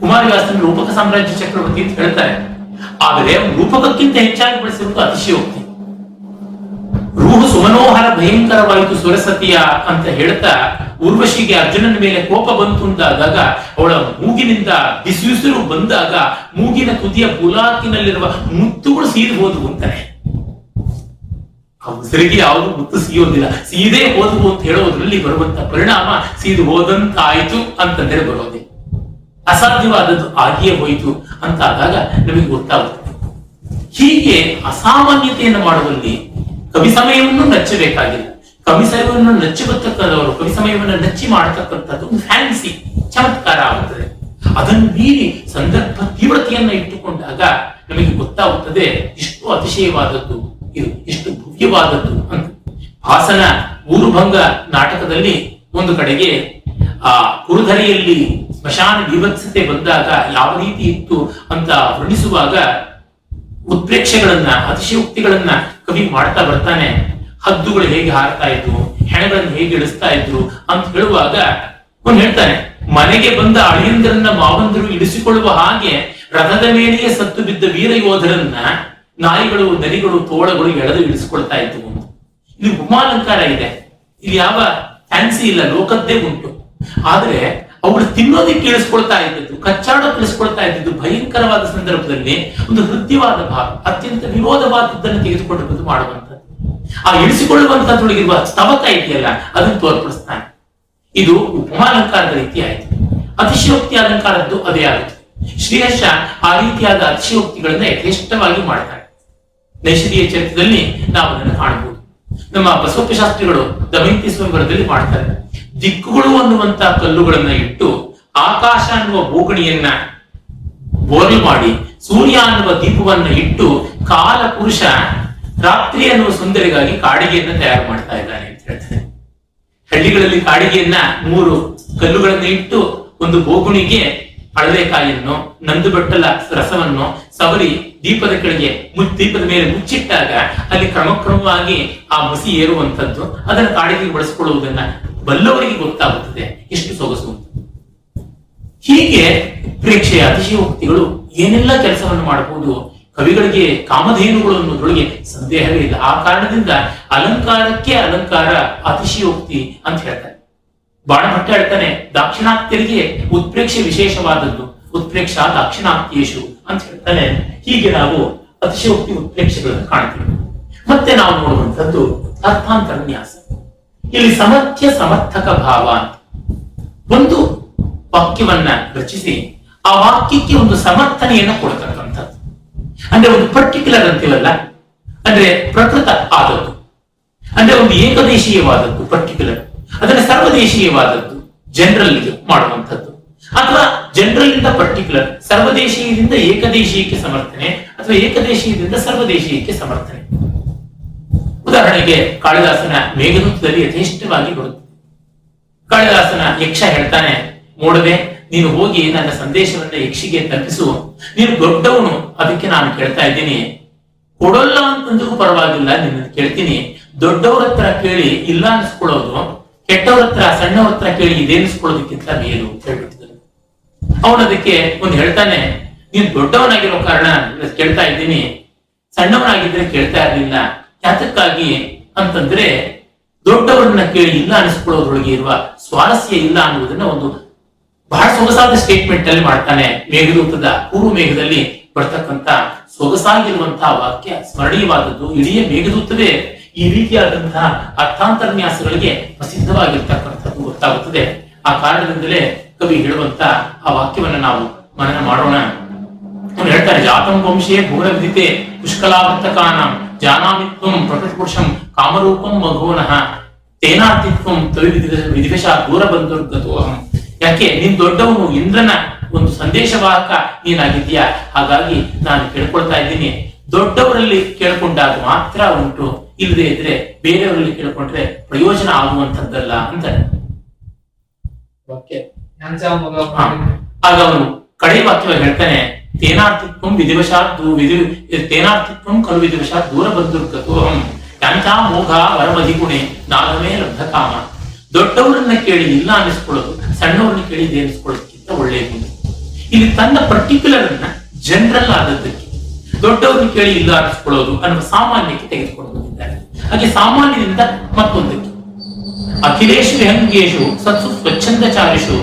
ಕುಮಾರವ್ಯಾಸನ ರೂಪಕ ಸಾಮ್ರಾಜ್ಯ ಚಕ್ರವರ್ತಿ ಅಂತ ಹೇಳ್ತಾರೆ. ಆದರೆ ರೂಪಕಕ್ಕಿಂತ ಹೆಚ್ಚಾಗಿ ಬಳಸಿರುವುದು ಅತಿಶಯೋಕ್ತಿ. ರೂಹು ಸುಮನೋಹರ ಭಯಂಕರವಾಯಿತು ಸುರಸತಿಯ ಅಂತ ಹೇಳ್ತಾ ಊರ್ವಶಿಗೆ ಅರ್ಜುನನ ಮೇಲೆ ಕೋಪ ಬಂತು ಅಂತಾದಾಗ ಅವಳ ಮೂಗಿನಿಂದ ಬಿಸಿಯುಸಿರು ಬಂದಾಗ ಮೂಗಿನ ತುದಿಯ ಬುಲಾಕಿನಲ್ಲಿರುವ ಮುತ್ತುಗಳು ಸೀದು ಹೋದವು ಅಂತಾರೆ ಆ ಉಸಿರಿಗೆ ಯಾವುದು ಮುತ್ತು ಸಿಗೋದಿಲ್ಲ ಸೀದೇ ಹೋದವು ಅಂತ ಹೇಳೋದ್ರಲ್ಲಿ ಬರುವಂತ ಪರಿಣಾಮ ಸೀದು ಹೋದಂತಾಯ್ತು ಅಂತಂದ್ರೆ ಬರೋದೆ ಅಸಾಧ್ಯವಾದದ್ದು ಆಗಿಯೇ ಹೋಯಿತು ಅಂತ ಆದಾಗ ನಮಗೆ ಗೊತ್ತಾಗುತ್ತೆ ಹೀಗೆ ಅಸಾಮಾನ್ಯತೆಯನ್ನು ಮಾಡುವಲ್ಲಿ ಕವಿ ಸಮಯವನ್ನು ನಚ್ಚಬೇಕಾಗಿಲ್ಲ ಕವಿ ಸಮಯವನ್ನು ನಚ್ಚಬರ್ತಕ್ಕಂಥವರು ಕವಿ ಸಮಯವನ್ನು ನಚ್ಚಿ ಮಾಡತಕ್ಕಂಥದ್ದು ಫ್ಯಾನ್ಸಿ ಚಮತ್ಕಾರ ಆಗುತ್ತದೆ. ಅದನ್ನು ಮೀರಿ ಸಂದರ್ಭ ತೀವ್ರತೆಯನ್ನ ಇಟ್ಟುಕೊಂಡಾಗ ನಮಗೆ ಗೊತ್ತಾಗುತ್ತದೆ ಎಷ್ಟು ಅತಿಶಯವಾದದ್ದು ಇದು, ಎಷ್ಟು ಭವ್ಯವಾದದ್ದು ಅಂತ. ಹಾಸನ, ಊರುಭಂಗ ನಾಟಕದಲ್ಲಿ ಒಂದು ಕಡೆಗೆ, ಆ, ಕುರುಧರೆಯಲ್ಲಿ ಸ್ಮಶಾನ ವಿಭತ್ಸತೆ ಬಂದಾಗ ಯಾವ ರೀತಿ ಇತ್ತು ಅಂತ ವರ್ಣಿಸುವಾಗ ಉತ್ಪ್ರೇಕ್ಷೆಗಳನ್ನ ಅತಿಶಯೋಕ್ತಿಗಳನ್ನ ಕವಿ ಮಾಡ್ತಾ ಬರ್ತಾನೆ. ಹದ್ದುಗಳು ಹೇಗೆ ಹಾರ್ತಾ ಇದ್ವು, ಹೆಣಗಳನ್ನು ಹೇಗೆ ಇಳಿಸ್ತಾ ಇದ್ರು ಅಂತ ಹೇಳುವಾಗ ಅವನು ಹೇಳ್ತಾನೆ, ಮನೆಗೆ ಬಂದ ಅಳಿಯಂದರನ್ನ ಮಾವಂದರು ಇಳಿಸಿಕೊಳ್ಳುವ ಹಾಗೆ ರಥದ ಮೇಲೆಯೇ ಸತ್ತು ಬಿದ್ದ ವೀರ ಯೋಧರನ್ನ ನಾಯಿಗಳು, ನರಿಗಳು, ತೋಳಗಳು ಎಳೆದು ಇಳಿಸಿಕೊಳ್ತಾ ಇದ್ವು ಇದು ಉಮಾಲಂಕಾರ ಇದೆ. ಇಲ್ಲಿ ಯಾವ ಫ್ಯಾನ್ಸಿ ಇಲ್ಲ, ಲೋಕದ್ದೇ ಉಂಟು. ಆದ್ರೆ ಅವರು ತಿನ್ನೋದಕ್ಕೆ ಇಳಿಸ್ಕೊಳ್ತಾ ಇದ್ದದ್ದು ಕಚ್ಚಾಡೋ ಇಳಿಸ್ಕೊಳ್ತಾ ಇದ್ದದ್ದು ಭಯಂಕರವಾದ ಸಂದರ್ಭದಲ್ಲಿ ಒಂದು ಹೃದಯವಾದ ಭಾವ, ಅತ್ಯಂತ ವಿರೋಧವಾದದ್ದನ್ನು ತೆಗೆದುಕೊಂಡು ಮಾಡುವಂಥದ್ದು. ಆ ಇಳಿಸಿಕೊಳ್ಳುವಂತಹದ್ರೊಳಗಿರುವ ಸ್ತಬಕ ಇದೆಯಲ್ಲ, ಅದನ್ನು ತೋರ್ಪಡಿಸ್ತಾನೆ. ಇದು ಉಪಮಾಲಂಕಾರದ ರೀತಿ ಆಯಿತು. ಅತಿಶಯೋಕ್ತಿ ಅಲಂಕಾರದ್ದು ಅದೇ ಆಗುತ್ತೆ. ಶ್ರೀಹರ್ಷ ಆ ರೀತಿಯಾದ ಅತಿಶಯೋಕ್ತಿಗಳನ್ನ ಯಥೇಷ್ಟವಾಗಿ ಮಾಡ್ತಾರೆ. ನೈಷಧೀಯ ಚರಿತ್ರದಲ್ಲಿ ನಾವು ಅದನ್ನು ಕಾಣಬಹುದು. ನಮ್ಮ ಬಸವಪ್ಪ ಶಾಸ್ತ್ರಿಗಳು ದಮಯಂತಿ ಸ್ವಯಂವರದಲ್ಲಿ ಮಾಡ್ತಾರೆ. ದಿಕ್ಕುಗಳು ಅನ್ನುವಂತಹ ಕಲ್ಲುಗಳನ್ನ ಇಟ್ಟು ಆಕಾಶ ಅನ್ನುವ ಬೋಗಣಿಯನ್ನ ಬೋರ್ಲ್ ಮಾಡಿ ಸೂರ್ಯ ಅನ್ನುವ ದೀಪವನ್ನ ಇಟ್ಟು ಕಾಲ ಪುರುಷ ರಾತ್ರಿ ಅನ್ನುವ ಸುಂದರಿಗಾಗಿ ಕಾಡಿಗೆಯನ್ನ ತಯಾರು ಮಾಡ್ತಾ ಇದ್ದಾನೆ ಅಂತ ಹೇಳ್ತಾರೆ. ಹಳ್ಳಿಗಳಲ್ಲಿ ಕಾಡಿಗೆಯನ್ನ ಮೂರು ಕಲ್ಲುಗಳನ್ನ ಇಟ್ಟು ಒಂದು ಬೋಗುಣಿಗೆ ಅಳವೆಕಾಯನ್ನು ನಂದು ಬೆಟ್ಟಲ ರಸವನ್ನು ಸವರಿ ದೀಪದ ಕೆಳಗೆ ದೀಪದ ಮೇಲೆ ಮುಚ್ಚಿಟ್ಟಾಗ ಅಲ್ಲಿ ಕ್ರಮಕ್ರಮವಾಗಿ ಆ ಮುಸಿ ಏರುವಂತದ್ದು, ಅದನ್ನು ಕಾಡಿಗೆ ಬಳಸಿಕೊಳ್ಳುವುದನ್ನ ಬಲ್ಲವರಿಗೆ ಗೊತ್ತಾಗುತ್ತದೆ. ಎಷ್ಟು ಸೊಗಸು ಹೀಗೆ ಪ್ರೇಕ್ಷೆಯ ಅತಿಶಯೋಕ್ತಿಗಳು ಏನೆಲ್ಲ ಕೆಲಸವನ್ನು ಮಾಡಬಹುದು? ಕವಿಗಳಿಗೆ ಕಾಮಧೇನುಗಳು ಅನ್ನೋದ್ರೊಳಗೆ ಸಂದೇಹವೇ ಇಲ್ಲ. ಆ ಕಾರಣದಿಂದ ಅಲಂಕಾರಕ್ಕೆ ಅಲಂಕಾರ ಅತಿಶಯೋಕ್ತಿ ಅಂತ ಹೇಳ್ತಾರೆ. ಬಾಣಭಟ್ಟ ಹೇಳ್ತಾನೆ, ದಾಕ್ಷಿಣಾತ್ಯರಿಗೆ ಉತ್ಪ್ರೇಕ್ಷೆ ವಿಶೇಷವಾದದ್ದು, ಉತ್ಪ್ರೇಕ್ಷ ದಾಕ್ಷಿಣಾತ್ಯೇಶು ಅಂತ ಹೇಳ್ತಾನೆ. ಹೀಗೆ ನಾವು ಅತಿಶಯೋಕ್ತಿ ಉತ್ಪ್ರೇಕ್ಷೆಗಳನ್ನು ಕಾಣ್ತೀವಿ. ಮತ್ತೆ ನಾವು ನೋಡುವಂಥದ್ದು ಅರ್ಥಾಂತರನ್ಯಾಸ. ಇಲ್ಲಿ ಸಮರ್ಥ್ಯ ಸಮರ್ಥಕ ಭಾವ ಅಂತ. ಒಂದು ವಾಕ್ಯವನ್ನ ರಚಿಸಿ, ಆ ವಾಕ್ಯಕ್ಕೆ ಒಂದು ಸಮರ್ಥನೆಯನ್ನು ಕೊಡ್ತಕ್ಕಂಥದ್ದು. ಅಂದ್ರೆ ಒಂದು ಪರ್ಟಿಕ್ಯುಲರ್ ಅಂತೀವಲ್ಲ ಅಂದ್ರೆ ಪ್ರಕೃತ ಆದದ್ದು. ಅಂದ್ರೆ ಒಂದು ಏಕದೇಶೀಯವಾದದ್ದು ಪರ್ಟಿಕ್ಯುಲರ್ ಅದನ್ನ ಸರ್ವದೇಶೀಯವಾದದ್ದು ಜನರಲ್ ಮಾಡುವಂಥದ್ದು. ಅಥವಾ ಜನರಲ್ ಇಂದ ಪರ್ಟಿಕ್ಯುಲರ್ ಸರ್ವದೇಶೀಯದಿಂದ ಏಕದೇಶೀಯಕ್ಕೆ ಸಮರ್ಥನೆ, ಅಥವಾ ಏಕದೇಶೀಯದಿಂದ ಸರ್ವದೇಶೀಯಕ್ಕೆ ಸಮರ್ಥನೆ. ಉದಾಹರಣೆಗೆ ಕಾಳಿದಾಸನ ಮೇಘದೂತದಲ್ಲಿ ಯಥೇಷ್ಟವಾಗಿ ಬರುತ್ತೆ ಕಾಳಿದಾಸನ ಯಕ್ಷ ಹೇಳ್ತಾನೆ ಮೋಡವೆ ನೀನು ಹೋಗಿ ನನ್ನ ಸಂದೇಶವನ್ನ ಯಕ್ಷಿಗೆ ತಪ್ಪಿಸು ನೀನು ದೊಡ್ಡವನು, ಅದಕ್ಕೆ ನಾನು ಕೇಳ್ತಾ ಇದ್ದೀನಿ. ಕೊಡೋಲ್ಲ ಅಂತಂದ್ರೂ ಪರವಾಗಿಲ್ಲ ನಿನ್ನ ಕೇಳ್ತೀನಿ. ದೊಡ್ಡವ್ರ ಹತ್ರ ಕೇಳಿ ಇಲ್ಲ ಅನ್ಸ್ಕೊಳ್ಳೋದು, ಕೆಟ್ಟವ್ರ ಹತ್ರ, ಸಣ್ಣವ್ರ ಹತ್ರ ಕೇಳಿ ಇದೇನಿಸ್ಕೊಳ್ಳೋದಕ್ಕಿಂತ ಮೇಲು ಅಂತ ಹೇಳ್ಬಿಟ್ಟಿದ್ರು ಅವನು ಅದಕ್ಕೆ ಒಂದು ಹೇಳ್ತಾನೆ, ನೀನು ದೊಡ್ಡವನಾಗಿರೋ ಕಾರಣ ಕೇಳ್ತಾ ಇದ್ದೀನಿ. ಸಣ್ಣವನಾಗಿದ್ರೆ ಕೇಳ್ತಾ ಇರ್ಲಿಲ್ಲ. ಯಾತಕ್ಕಾಗಿ? ಅಂತಂದ್ರೆ, ದೊಡ್ಡವರನ್ನ ಕೇಳಿ ಇಲ್ಲ ಅನಿಸ್ಕೊಳ್ಳೋದ್ರೊಳಗೆ ಇರುವ ಸ್ವಾರಸ್ಯ ಇಲ್ಲ ಅನ್ನುವುದನ್ನ ಒಂದು ಬಹಳ ಸೊಗಸಾದ ಸ್ಟೇಟ್ಮೆಂಟ್ ಅಲ್ಲಿ ಮಾಡ್ತಾನೆ ಮೇಘದೂತದ ಪೂರ್ವ ಮೇಘದಲ್ಲಿ ಬರ್ತಕ್ಕಂತ ಸೊಗಸಾಗಿರುವಂತಹ ವಾಕ್ಯ, ಸ್ಮರಣೀಯವಾದದ್ದು ಇಡೀ ಮೇಘದೂತವೇ. ಈ ರೀತಿಯಾದಂತಹ ಅರ್ಥಾಂತರನ್ಯಾಸಗಳಿಗೆ ಪ್ರಸಿದ್ಧವಾಗಿರ್ತಕ್ಕಂಥದ್ದು ಗೊತ್ತಾಗುತ್ತದೆ. ಆ ಕಾರಣದಿಂದಲೇ ಕವಿ ಹೇಳುವಂತ ಆ ವಾಕ್ಯವನ್ನ ನಾವು ಮನನ ಮಾಡೋಣ. ಅವ್ನು ಹೇಳ್ತಾರೆ, ಜಾತಂ ವಂಶೇ ಘೋರ ವಿಧಿತೆ ಪುಷ್ಕಲಾವರ್ತಕಾನಂ ಜಾನಾಮಿತ್ವಂ ಪ್ರಕೃತಿ ಪುರುಷಂ ಕಾಮರೂಪಂ ಮಘೋನಃ ತೇನಾತಿತ್ವಂ ತವಿ ವಿಧಿವಶ ದೂರ ಬಂದುರ್ಗತೋಹಂ ಯಾಕೆ ನೀನ್ ದೊಡ್ಡವನು ಇಂದ್ರನ ಒಂದು ಸಂದೇಶವಾಹಕ ನೀನಾಗಿದ್ದೀಯಾ? ಹಾಗಾಗಿ ನಾನು ಕೇಳ್ಕೊಳ್ತಾ ಇದ್ದೀನಿ. ದೊಡ್ಡವರಲ್ಲಿ ಕೇಳ್ಕೊಂಡಾಗ ಮಾತ್ರ ಉಂಟು. ಇಲ್ಲದೆ ಇದ್ರೆ ಬೇರೆಯವರಲ್ಲಿ ಕೇಳ್ಕೊಂಡ್ರೆ ಪ್ರಯೋಜನ ಆಗುವಂತದ್ದಲ್ಲ ಅಂತಾರೆ ಆಗ ಅವನು ಕಡೆ ವಾಕ್ಯವಾಗಿ ಹೇಳ್ತಾನೆ ತೇನಾರ್ಥಿತ್ವಂ ವಿಧಿವಶಾತ್ ವಿಧಿ ತೇನಾರ್ಥಿತ್ವಂ ಕಲು ವಿಧಿವಶಾತ್ ದೂರ ಬಂದುರ್ಗತು ಯಾಂಚಾ ಮೋಘ ವರಮಧಿಗುಣೆ ನಾಗಮೇ ಲಬ್ಧ ಕಾಮ. ದೊಡ್ಡವರನ್ನ ಕೇಳಿ ಇಲ್ಲ ಅನಿಸ್ಕೊಳ್ಳೋದು ಸಣ್ಣವ್ರನ್ನ ಕೇಳಿ ಇದೆ ಅನಿಸ್ಕೊಳ್ಳೋದಕ್ಕಿಂತ ಒಳ್ಳೆಯದು ಇಲ್ಲಿ ತನ್ನ ಪರ್ಟಿಕ್ಯುಲರ್ ಅನ್ನ ಜನರಲ್ ಆದದ್ದಕ್ಕೆ, ದೊಡ್ಡವ್ರನ್ನ ಕೇಳಿ ಇಲ್ಲ ಅನಿಸ್ಕೊಳ್ಳೋದು ಅನ್ನುವ ಸಾಮಾನ್ಯಕ್ಕೆ ತೆಗೆದುಕೊಂಡು ಬಂದಿದ್ದಾರೆ. ಹಾಗೆ ಸಾಮಾನ್ಯದಿಂದ ಮತ್ತೊಂದಕ್ಕೆ. ಅಖಿಲೇಶು ವಿಹಂಗೇಶು ಸತ್ಸು ಸ್ವಚ್ಛಂದಚಾರಿಷು,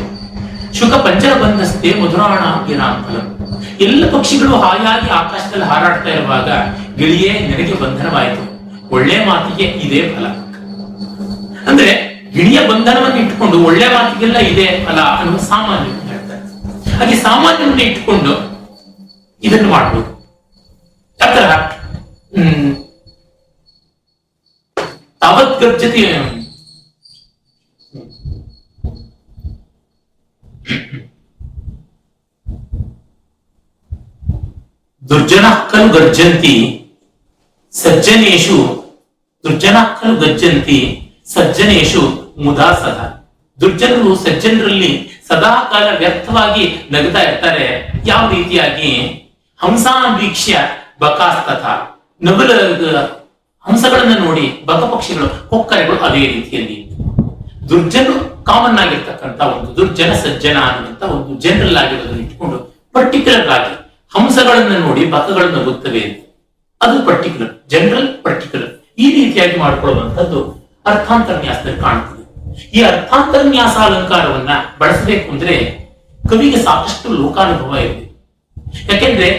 ಶುಕ ಪಂಚರ ಬಂದಸ್ತೆ ಮಧುರಾಣ ಗಿರಾಂಫಲಂ ಎಲ್ಲ ಪಕ್ಷಿಗಳು ಹಾಯಾಗಿ ಆಕಾಶದಲ್ಲಿ ಹಾರಾಡ್ತಾ ಇರುವಾಗ ಗಿಳಿಯೇ, ನನಗೆ ಬಂಧನವಾಯಿತು. ಒಳ್ಳೆ ಮಾತಿಗೆ ಇದೇ ಫಲ. ಅಂದ್ರೆ ಗಿಳಿಯ ಬಂಧನವನ್ನು ಇಟ್ಟುಕೊಂಡು ಒಳ್ಳೆ ಮಾತಿಗೆಲ್ಲ ಇದೆ ಅಲ್ಲ ಅನ್ನುವ ಸಾಮಾನ್ಯ ಹೇಳ್ತಾರೆ ಹಾಗೆ ಸಾಮಾನ್ಯವನ್ನು ಇಟ್ಟುಕೊಂಡು ಇದನ್ನು ಮಾಡಬಹುದು ಆತರ ಹ್ಮ್ ತಾವತ್ ಗರ್ಜತಿ ದುರ್ಜನ ಹಕ್ಕಲು ಗರ್ಜಂತಿ, ಸಜ್ಜನೇಶು ದುರ್ಜನ ಹಕ್ಕಲು ಗರ್ಜಂತಿ, ಸಜ್ಜನೇಶು ಮುದಾ ಸದಾ ದುರ್ಜನರು ಸಜ್ಜನರಲ್ಲಿ ಸದಾ ಕಾಲ ವ್ಯರ್ಥವಾಗಿ ನಗುತ್ತಾ ಇರ್ತಾರೆ. ಯಾವ ರೀತಿಯಾಗಿ? ಹಂಸಾಭೀಕ್ಷ್ಯ ಬಕಾಸ್ತಥ. ನಗುಲ, ಹಂಸಗಳನ್ನ ನೋಡಿ ಬಕ ಪಕ್ಷಿಗಳು, ಕೊಕ್ಕರೆಗಳು ಅದೇ ರೀತಿಯಲ್ಲಿ. ದುರ್ಜನರು ಕಾಮನ್ ಆಗಿರ್ತಕ್ಕಂಥ ಒಂದು ದುರ್ಜನ ಸಜ್ಜನ ಅನ್ನುವಂತ ಒಂದು ಜನರಲ್ ಆಗಿರೋದನ್ನು ಇಟ್ಕೊಂಡು ಪರ್ಟಿಕ್ಯುಲರ್ ಆಗಿ ಹಂಸಗಳನ್ನ ನೋಡಿ ಬಕಗಳನ್ನ ನಗುತ್ತವೆ. ಅದು ಪರ್ಟಿಕ್ಯುಲರ್ ಜನರಲ್ ಪರ್ಟಿಕ್ಯುಲರ್ ಈ ರೀತಿಯಾಗಿ ಮಾಡಿಕೊಳ್ಳುವಂಥದ್ದು ಅರ್ಥಾಂತರ್ನ್ಯಾಸದಲ್ಲಿ ಕಾಣುತ್ತದೆ ಈ ಅರ್ಥಾಂತರ್ನ್ಯಾಸ ಅಲಂಕಾರವನ್ನ ಬಳಸಬೇಕು ಅಂದ್ರೆ ಕವಿಗೆ ಸಾಕಷ್ಟು ಲೋಕಾನುಭವ ಇದೆ ಯಾಕೆಂದ್ರೆ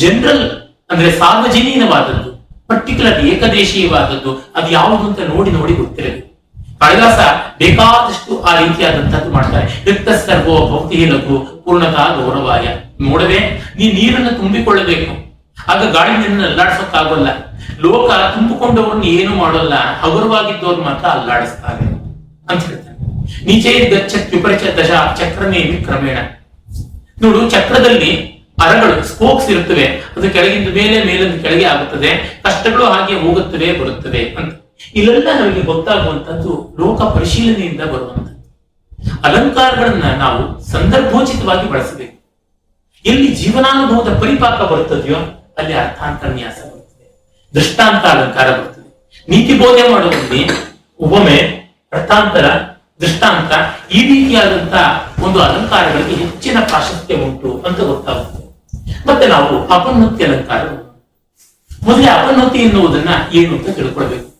ಜನರಲ್ ಅಂದ್ರೆ ಸಾರ್ವಜನೀನವಾದದ್ದು ಪರ್ಟಿಕ್ಯುಲರ್ ಏಕದೇಶೀಯವಾದದ್ದು, ಅದು ಯಾವುದು ಅಂತ ನೋಡಿ ನೋಡಿ ಗೊತ್ತಿರಬೇಕು ಕಾಳಿದಾಸ ಬೇಕಾದಷ್ಟು ಆ ರೀತಿಯಾದಂತಹದ್ದು ಮಾಡ್ತಾರೆ. ರಿಕ್ತ ಸರ್ವೋ ಭೌತಿ ಲಘು ಪೂರ್ಣತಾ ಗೌರವಾಯ. ನೋಡದೆ, ನೀ ನೀರನ್ನು ತುಂಬಿಕೊಳ್ಳಬೇಕು. ಆಗ ಗಾಳಿ ನೀರನ್ನು ಅಲ್ಲಾಡ್ಸೋಕ್ಕಾಗೋಲ್ಲ. ಲೋಕ ತುಂಬಿಕೊಂಡವ್ರನ್ನ ಏನು ಮಾಡಲ್ಲ, ಹಗುರವಾಗಿದ್ದವ್ರು ಮಾತ್ರ ಅಲ್ಲಾಡಿಸ್ತಾರೆ. ಅಂತ ಹೇಳ್ತಾನೆ ನಿಜೇ ಗಚ್ಚ ವಿಪರಿಚ ದಶ ಚಕ್ರನೇಮಿ ಕ್ರಮೇಣ ನೋಡು, ಚಕ್ರದಲ್ಲಿ ಅರಗಳು ಸ್ಪೋಕ್ಸ್ ಇರುತ್ತವೆ. ಅದು ಕೆಳಗಿಂದ ಮೇಲೆ, ಮೇಲಿಂದ ಕೆಳಗೆ ಆಗುತ್ತದೆ. ಕಷ್ಟಗಳು ಹಾಗೆ ಹೋಗುತ್ತವೆ, ಬರುತ್ತವೆ ಅಂತ. ಇಲ್ಲೆಲ್ಲ ನಮಗೆ ಗೊತ್ತಾಗುವಂತದ್ದು ಲೋಕ ಪರಿಶೀಲನೆಯಿಂದ ಬರುವಂತದ್ದು ಅಲಂಕಾರಗಳನ್ನ ನಾವು ಸಂದರ್ಭೋಚಿತವಾಗಿ ಬಳಸಬೇಕು. ಎಲ್ಲಿ ಜೀವನಾನುಭವದ ಪರಿಪಾಕ ಬರುತ್ತದೆಯೋ ಅಲ್ಲಿ ಅರ್ಥಾಂತರ್ನ್ಯಾಸ ಬರುತ್ತದೆ. ದೃಷ್ಟಾಂತ ಅಲಂಕಾರ ಬರುತ್ತದೆ. ನೀತಿ ಬೋಧೆ ಮಾಡುವಲ್ಲಿ ಉಪಮೆ ಅರ್ಥಾಂತರ ದೃಷ್ಟಾಂತ ಈ ರೀತಿಯಾದಂತಹ ಒಂದು ಅಲಂಕಾರಗಳಿಗೆ ಹೆಚ್ಚಿನ ಪ್ರಾಶಸ್ತ್ಯ ಉಂಟು ಅಂತ ಗೊತ್ತಾಗುತ್ತೆ. ಮತ್ತೆ ನಾವು ಅಪನ್ನತಿ ಅಲಂಕಾರ ಮೊದಲೇ ಅಪನ್ನತಿ ಎನ್ನುವುದನ್ನ ಏನು ಅಂತ ತಿಳ್ಕೊಳ್ಬೇಕು.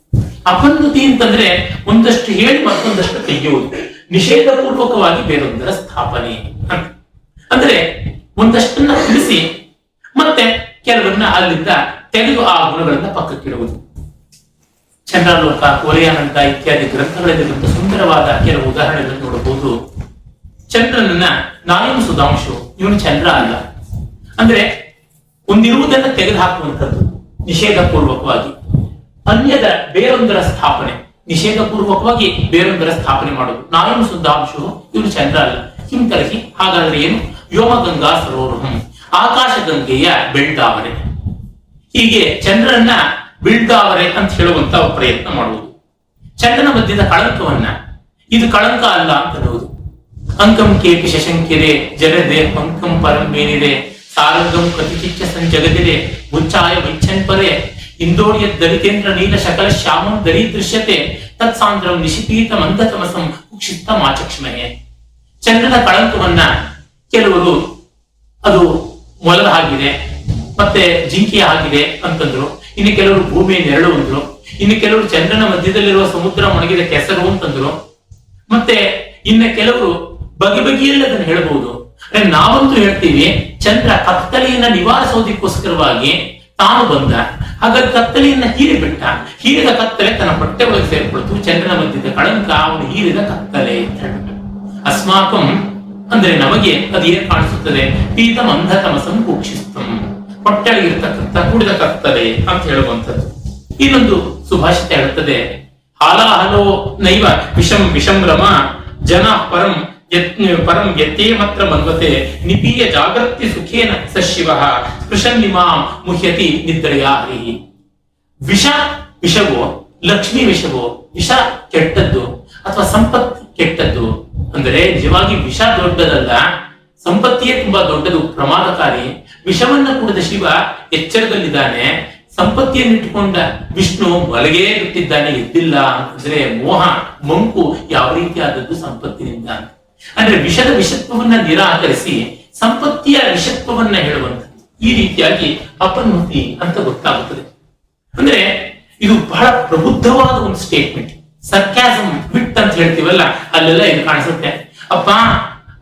ಅಪನ್ನತಿ ಅಂತಂದ್ರೆ ಒಂದಷ್ಟು ಹೇಳಿ ಮತ್ತೊಂದಷ್ಟು ತೆಗೆಯುವುದು. ನಿಷೇಧ ಪೂರ್ವಕವಾಗಿ ಬೇರೊಂದರ ಸ್ಥಾಪನೆ ಅಂತ. ಅಂದ್ರೆ ಒಂದಷ್ಟನ್ನ ತಿಳಿಸಿ, ಮತ್ತೆ ಕೆಲವನ್ನ ಅಲ್ಲಿಂದ ತೆಗೆದು ಆ ಗುಣಗಳನ್ನ ಪಕ್ಕಕ್ಕಿಡುವುದು. ಚಂದ್ರಲೋಕ ಕೋಲೆಯಾನಂದ ಇತ್ಯಾದಿ ಗ್ರಂಥಗಳಲ್ಲಿ ಬಂದ ಸುಂದರವಾದ ಕೆಲವು ಉದಾಹರಣೆಗಳನ್ನು ನೋಡಬಹುದು. ಚಂದ್ರನನ್ನ ನಾಯಿನ ಸುಧಾಂಶು, ಇವನು ಚಂದ್ರ ಅಲ್ಲ. ಅಂದ್ರೆ ಒಂದಿರುವುದನ್ನ ತೆಗೆದುಹಾಕುವಂಥದ್ದು ನಿಷೇಧ ಪೂರ್ವಕವಾಗಿ ಅನ್ಯದ ಬೇರೊಂದರ ಸ್ಥಾಪನೆ ನಿಷೇಧ ಪೂರ್ವಕವಾಗಿ ಬೇರೊಂದರ ಸ್ಥಾಪನೆ ಮಾಡುವುದು. ನಾಯಿನ ಸುಧಾಂಶು, ಇವನು ಚಂದ್ರ ಅಲ್ಲ. ಹಿಂತರಿಸಿ ಹಾಗಾದ್ರೆ ಏನು? ವ್ಯೋಮಗಂಗಾ ಸರೋವರಂ ಆಕಾಶ ಗಂಗೆಯ ಬೆಳ್ತಾವನೆ ಹೀಗೆ ಚಂದ್ರನ್ನ ಬೀಳ್ದಾವರೆ ಅಂತ ಹೇಳುವಂತ ಪ್ರಯತ್ನ ಮಾಡುವುದು. ಚಂದ್ರನ ಮಧ್ಯದ ಕಳಂಕವನ್ನ ಇದು ಕಳಂಕ ಅಲ್ಲ ಅಂತ ಹೇಳುವುದು. ಅಂಕಂ ಕೇಪಿ ಶಶಂಕಿರೆ, ಜಗದೆ ಪಂಕಂ ಪರಂ ಮೇನಿದೆ ಸಾರಂಗಂ ಕತಿಚಿಚ್ಚ ಸಂಜಗದಿರೆ ಉಚ್ಚಾಯ ಮುಚ್ಚಾಯ ಮುಚ್ಚನ್ಪರೆ ಇಂದೋಳಿಯ ದಲಿತೇಂದ್ರ ನೀಲ ಶಕಲ ಶ್ಯಾಮಂ ದರಿ ದೃಶ್ಯತೆ, ತತ್ಸಾಂದ್ರಂ ನಿಶಿಪೀತ ಮಂದತಮಸಂ ಕುಕ್ಷಿಪ್ತ ಮಾಚಕ್ಷ್ಮಹೆ ಚಂದ್ರನ ಕಳಂಕವನ್ನ ಕೆಲವರು ಅದು ಮೊಲದ ಹಾಗಿದೆ, ಮತ್ತೆ ಜಿಂಕೆಯ ಹಾಗಿದೆ ಅಂತಂದ್ರು. ಇನ್ನು ಕೆಲವರು ಭೂಮಿಯ ನೆರಳು ಅಂದ್ರು. ಇನ್ನು ಕೆಲವರು ಚಂದ್ರನ ಮಧ್ಯದಲ್ಲಿರುವ ಸಮುದ್ರ ಒಣಗಿದ ಕೆಸರು ಅಂತಂದ್ರು. ಮತ್ತೆ ಇನ್ನ ಕೆಲವರು ಬಗೆ ಬಗೆಯಲ್ಲಿ ಅದನ್ನು ಹೇಳಬಹುದು ನಾವಂತೂ ಹೇಳ್ತೀವಿ, ಚಂದ್ರ ಕತ್ತಲೆಯನ್ನ ನಿವಾರಿಸೋದಿಕ್ಕೋಸ್ಕರವಾಗಿ ತಾನು ಬಂದ ಹಾಗಾಗಿ ಕತ್ತಲೆಯನ್ನ ಹೀರಿ ಬಿಟ್ಟ. ಹೀರಿದ ಕತ್ತಲೆ ತನ್ನ ಬಟ್ಟೆ ಒಳಗೆ ಸೇರ್ಕೊಳ್ತು. ಚಂದ್ರನ ಮಧ್ಯದ ಕಳಂಕ, ಅವನು ಹೀರಿದ ಕತ್ತಲೆ ಅಂತ ಅಸ್ಮಾಕಂ ಅಂದ್ರೆ ನಮಗೆ ಅದು ಏನ್ ಕಾಣಿಸುತ್ತದೆ? ಪೀತಂ ಅಂಧತಮಸಂ ಕೂಕ್ಷಿಸ್ತಂ. ಹೊಟ್ಟೆಗಿರ್ತಕ್ಕಂಥ ಕುಡಿದಕ್ಕಾಗ್ತದೆ ಅಂತ ಹೇಳುವಂಥದ್ದು. ಇನ್ನೊಂದು ಸುಭಾಷಿತ ಹೇಳುತ್ತದೆ ಹಾಲಾಹಲೋ ನೈವ ವಿಷಂ ವಿಷಂ ರಮ ಜನ ಪರಂ ಪರಂ ಯತ್ತೇ ಮಾತ್ರ ಮನ್ವತೆ ನಿಪೀಯ ಜಾಗೃತಿ ಸುಖೇನ ಸ ಶಿವ ಸ್ಪೃಶನ್ನಿಮಾಂ ಮುಹ್ಯತಿ ನಿದ್ರೆಯ ಹರಿ ವಿಷ ವಿಷವೋ, ಲಕ್ಷ್ಮಿ ವಿಷವೋ, ವಿಷ ಕೆಟ್ಟದ್ದು ಅಥವಾ ಸಂಪತ್ತು ಕೆಟ್ಟದ್ದು? ಅಂದರೆ ನಿಜವಾಗಿ ವಿಷ ದೊಡ್ಡದಲ್ಲ, ಸಂಪತ್ತಿಯೇ ತುಂಬಾ ದೊಡ್ಡದು, ಪ್ರಮಾದಕಾರಿ. ವಿಷವನ್ನ ಕುಡಿದ ಶಿವ ಎಚ್ಚರದಲ್ಲಿದ್ದಾನೆ. ಸಂಪತ್ತಿಯನ್ನಿಟ್ಟುಕೊಂಡ ವಿಷ್ಣು ಮಲಗೇ ಬಿಟ್ಟಿದ್ದಾನೆ ಎದ್ದಿಲ್ಲ ಅಂತಂದ್ರೆ ಮೋಹ, ಮಂಕು ಯಾವ ರೀತಿಯಾದದ್ದು ಸಂಪತ್ತಿನಿಂದ. ಅಂದ್ರೆ ವಿಷದ ವಿಷತ್ವವನ್ನ ನಿರಾಕರಿಸಿ ಸಂಪತ್ತಿಯ ವಿಷತ್ವವನ್ನ ಹೇಳುವಂತ ಈ ರೀತಿಯಾಗಿ ಅಪನ್ಮತಿ ಅಂತ ಗೊತ್ತಾಗುತ್ತದೆ. ಅಂದ್ರೆ ಇದು ಬಹಳ ಪ್ರಬುದ್ಧವಾದ ಒಂದು ಸ್ಟೇಟ್ಮೆಂಟ್ ಸರ್ಕ್ಯಾಸಮ್ ವಿಟ್ ಅಂತ ಹೇಳ್ತೀವಲ್ಲ, ಅಲ್ಲೆಲ್ಲ ಇದು ಕಾಣಿಸುತ್ತೆ. ಅಪ್ಪ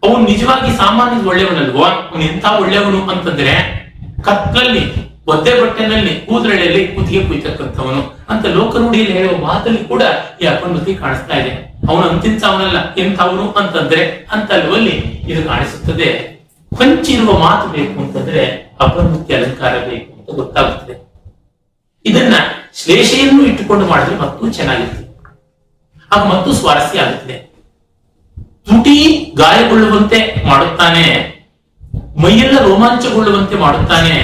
ಅವನು ನಿಜವಾಗಿ ಸಾಮಾನ್ಯ ಒಳ್ಳೆಯವನಲ್ವೋ? ಅವನು ಎಂತ ಒಳ್ಳೆಯವನು ಅಂತಂದ್ರೆ ಕತ್ತಲ್ಲಿ ಒದ್ದೆ ಬಟ್ಟೆನಲ್ಲಿ, ಕೂದಲಳ್ಳಿಯಲ್ಲಿ ಕುತ್ತಿಗೆ ಕುಯ್ತಕ್ಕಂಥವನು. ಅಂತ ಲೋಕರೂಢಿಯಲ್ಲಿ ಹೇಳುವ ಮಾತಲ್ಲಿ ಕೂಡ ಈ ಅಪನ್ಮತಿ ಕಾಣಿಸ್ತಾ ಇದೆ. ಅವನು ಅಂತಿಂತವನಲ್ಲ ಎಂಥವನು ಅಂತಂದ್ರೆ ಅಂತಲ್ವಲ್ಲಿ ಇದು ಕಾಣಿಸುತ್ತದೆ. ಕೊಂಚಿರುವ ಮಾತು ಬೇಕು ಅಂತಂದ್ರೆ ಅಪನ್ಮತಿ ಅಲಂಕಾರ ಬೇಕು ಅಂತ ಗೊತ್ತಾಗುತ್ತದೆ. ಇದನ್ನ ಶ್ಲೇಷೆಯನ್ನು ಇಟ್ಟುಕೊಂಡು ಮಾಡಿದ್ರೆ ಮತ್ತೂ ಚೆನ್ನಾಗಿರ್ತದೆ. ಆಗ ಮತ್ತೂ ಸ್ವಾರಸ್ಯ ಆಗುತ್ತದೆ. ತುಟಿ ಗಾಯಗೊಳ್ಳುವಂತೆ ಮಾಡುತ್ತಾನೆ, ಮೈಯೆಲ್ಲ ರೋಮಾಂಚಗೊಳ್ಳುವಂತೆ ಮಾಡುತ್ತಾನೆ.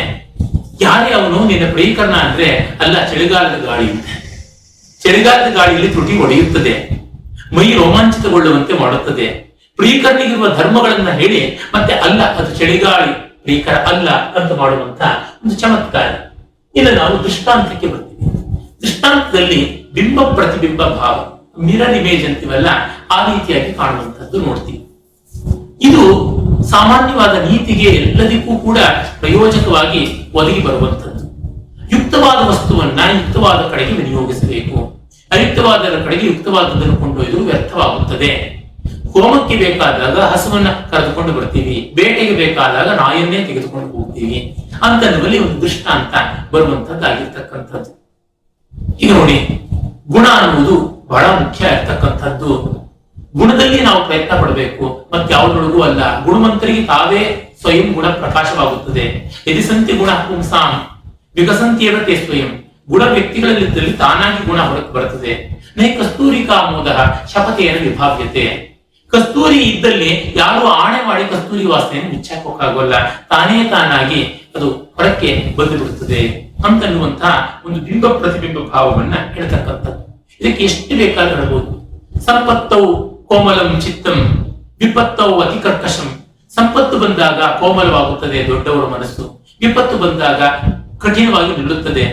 ಯಾರೇ ಅವನು ನಿನ್ನ ಪ್ರೀಕರಣ ಅಂದ್ರೆ ಅಲ್ಲ ಚಳಿಗಾಲದ ಗಾಳಿ. ಚಳಿಗಾಲದ ಗಾಳಿಯಲ್ಲಿ ತುಟಿ ಒಡೆಯುತ್ತದೆ. ಮೈ ರೋಮಾಂಚಿತಗೊಳ್ಳುವಂತೆ ಮಾಡುತ್ತದೆ. ಪ್ರೀಕರಣಿಗಿರುವ ಧರ್ಮಗಳನ್ನ ಹೇಳಿ, ಮತ್ತೆ ಅಲ್ಲ, ಅದು ಚಳಿಗಾಳಿ ಪ್ರೀಕರ ಅಲ್ಲ ಅಂತ ಮಾಡುವಂತ ಒಂದು ಚಮತ್ಕಾರ. ಇನ್ನು ನಾವು ದೃಷ್ಟಾಂತಕ್ಕೆ ಬರ್ತೀವಿ. ದೃಷ್ಟಾಂತದಲ್ಲಿ ಬಿಂಬ ಪ್ರತಿಬಿಂಬ ಭಾವ, ಮಿರರ್ ಇಮೇಜ್ ಅಂತೀವಲ್ಲ, ಆ ರೀತಿಯಾಗಿ ಕಾಣುವಂತದ್ದು ನೋಡ್ತೀವಿ. ಇದು ಸಾಮಾನ್ಯವಾದ ನೀತಿಗೆ ಎಲ್ಲದಕ್ಕೂ ಕೂಡ ಪ್ರಯೋಜಕವಾಗಿ ಒದಗಿ ಬರುವಂಥದ್ದು. ಯುಕ್ತವಾದ ವಸ್ತುವನ್ನ ಯುಕ್ತವಾದ ಕಡೆಗೆ ವಿನಿಯೋಗಿಸಬೇಕು. ಅಯುಕ್ತವಾದರ ಕಡೆಗೆ ಯುಕ್ತವಾದದನ್ನು ಕೊಂಡೊಯ್ದು ವ್ಯರ್ಥವಾಗುತ್ತದೆ. ಹೋಮಕ್ಕೆ ಬೇಕಾದಾಗ ಹಸುವನ್ನ ಕರೆದುಕೊಂಡು ಬರ್ತೀವಿ. ಬೇಟೆಗೆ ಬೇಕಾದಾಗ ನಾಯನ್ನೇ ತೆಗೆದುಕೊಂಡು ಹೋಗ್ತೀವಿ. ಅಂತನ್ನುವಲ್ಲಿ ಒಂದು ದೃಷ್ಟಾಂತ ಬರುವಂತದ್ದಾಗಿರ್ತಕ್ಕಂಥದ್ದು ಈಗ ನೋಡಿ, ಗುಣ ಅನ್ನುವುದು ಬಹಳ ಮುಖ್ಯ ಇರ್ತಕ್ಕಂಥದ್ದು. ಗುಣದಲ್ಲಿ ನಾವು ಪ್ರಯತ್ನ ಪಡಬೇಕು. ಮತ್ತೆ ಯಾವುದ್ರೊಳಗೂ ಅಲ್ಲ. ಗುಣವಂತರಿಗೆ ತಾವೇ ಸ್ವಯಂ ಗುಣ ಪ್ರಕಾಶವಾಗುತ್ತದೆ. ಎದಿಸಂತಿ ಗುಣ ಪುಂಸಾಂ. ವಿಕಸಂತಿಯವ ತೇ ಸ್ವಯಂ. ಗುಣ ವ್ಯಕ್ತಿಗಳಲ್ಲಿದ್ದಲ್ಲಿ ತಾನಾಗಿ ಗುಣ ಹೊರಕ್ಕೆ ಬರುತ್ತದೆ. ನೈ ಕಸ್ತೂರಿ ಕಾಮೋದ ಶಪಥೆಯನ್ನು ವಿಭಾವ್ಯತೆ. ಕಸ್ತೂರಿ ಇದ್ದಲ್ಲಿ ಯಾರು ಆಣೆ ಮಾಡಿ ಕಸ್ತೂರಿ ವಾಸನೆಯನ್ನು ಮುಚ್ಚಾಕೋಕ್ಕಾಗಲ್ಲ. ತಾನೇ ತಾನಾಗಿ ಅದು ಹೊರಕ್ಕೆ ಬಂದು ಬಿಡುತ್ತದೆ ಅಂತನ್ನುವಂತಹ ಒಂದು ಬಿಂಬ ಪ್ರತಿಬಿಂಬ ಭಾವವನ್ನ ಹೇಳ್ತಕ್ಕಂಥದ್ದು. ಇದಕ್ಕೆ ಎಷ್ಟು ಬೇಕಾದ್ರೂ ಹೇಳ್ಬೋದು. ಸಂಪತ್ತವು ಕೋಮಲಂ ಚಿತ್ತಂ ವಿಪತ್ತವು ಅತಿ ಕರ್ಕಶಂ ಸಂಪತ್ತು ಬಂದಾಗ ಕೋಮಲವಾಗುತ್ತದೆ ದೊಡ್ಡವರ ಮನಸ್ಸು. ವಿಪತ್ತು ಬಂದಾಗ ಕಠಿಣವಾಗಿ ನಿಲ್ಲುತ್ತದೆ.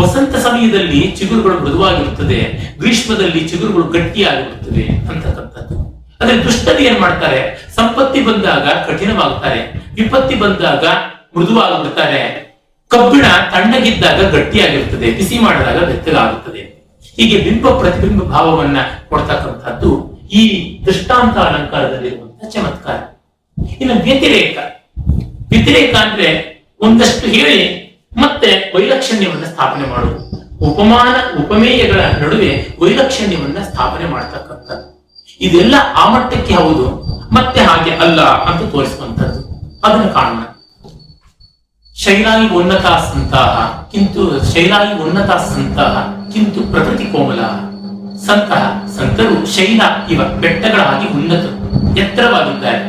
ವಸಂತ ಸಮಯದಲ್ಲಿ ಚಿಗುರುಗಳು ಮೃದುವಾಗಿರುತ್ತದೆ. ಗ್ರೀಷ್ಮದಲ್ಲಿ ಚಿಗುರುಗಳು ಗಟ್ಟಿಯಾಗಿರುತ್ತವೆ ಅಂತಕ್ಕಂಥದ್ದು. ಆದ್ರೆ ದುಷ್ಟರು ಏನ್ ಮಾಡ್ತಾರೆ? ಸಂಪತ್ತಿ ಬಂದಾಗ ಕಠಿಣವಾಗುತ್ತಾರೆ ವಿಪತ್ತಿ ಬಂದಾಗ ಮೃದುವಾಗಿರ್ತಾರೆ ಕಬ್ಬಿಣ ತಣ್ಣಗಿದ್ದಾಗ ಗಟ್ಟಿಯಾಗಿರುತ್ತದೆ. ಬಿಸಿ ಮಾಡಿದಾಗ ಬೆತ್ತಲಾಗುತ್ತದೆ ಹೀಗೆ ಬಿಂಬ ಪ್ರತಿಬಿಂಬ ಭಾವವನ್ನ ಕೊಡ್ತಕ್ಕಂಥದ್ದು ಈ ದೃಷ್ಟಾಂತ ಅಲಂಕಾರದಲ್ಲಿರುವಂತಹ ಚಮತ್ಕಾರ ಇನ್ನು ವ್ಯತಿರೇಕ. ವ್ಯತಿರೇಕ ಅಂದ್ರೆ ಒಂದಷ್ಟು ಹೇಳಿ ಮತ್ತೆ ವೈಲಕ್ಷಣ್ಯವನ್ನು ಸ್ಥಾಪನೆ ಮಾಡುವುದು. ಉಪಮಾನ, ಉಪಮೇಯಗಳ ನಡುವೆ ವೈಲಕ್ಷಣ್ಯವನ್ನ ಸ್ಥಾಪನೆ ಮಾಡ್ತಕ್ಕಂಥದ್ದು. ಇದೆಲ್ಲ ಆ ಮಟ್ಟಕ್ಕೆ ಹೌದು, ಮತ್ತೆ ಹಾಗೆ ಅಲ್ಲ ಅಂತ ತೋರಿಸುವಂತದ್ದು ಅದನ್ನು ಕಾಣೋಣ. ಶೈಲಾಯಿ ಉನ್ನತ ಸಂತಹ, ಕಿಂತು ಶೈಲಾಯಿ ಉನ್ನತ ಸಂತಹ, ಕಿಂತು ಪ್ರಕೃತಿ ಕೋಮಲ, ಸಂತಹ. ಸಂತರು ಶೈಲ ಇವ ಬೆಟ್ಟಗಳಾಗಿ ಉನ್ನತ ಎತ್ತರವಾಗಿದ್ದಾರೆ.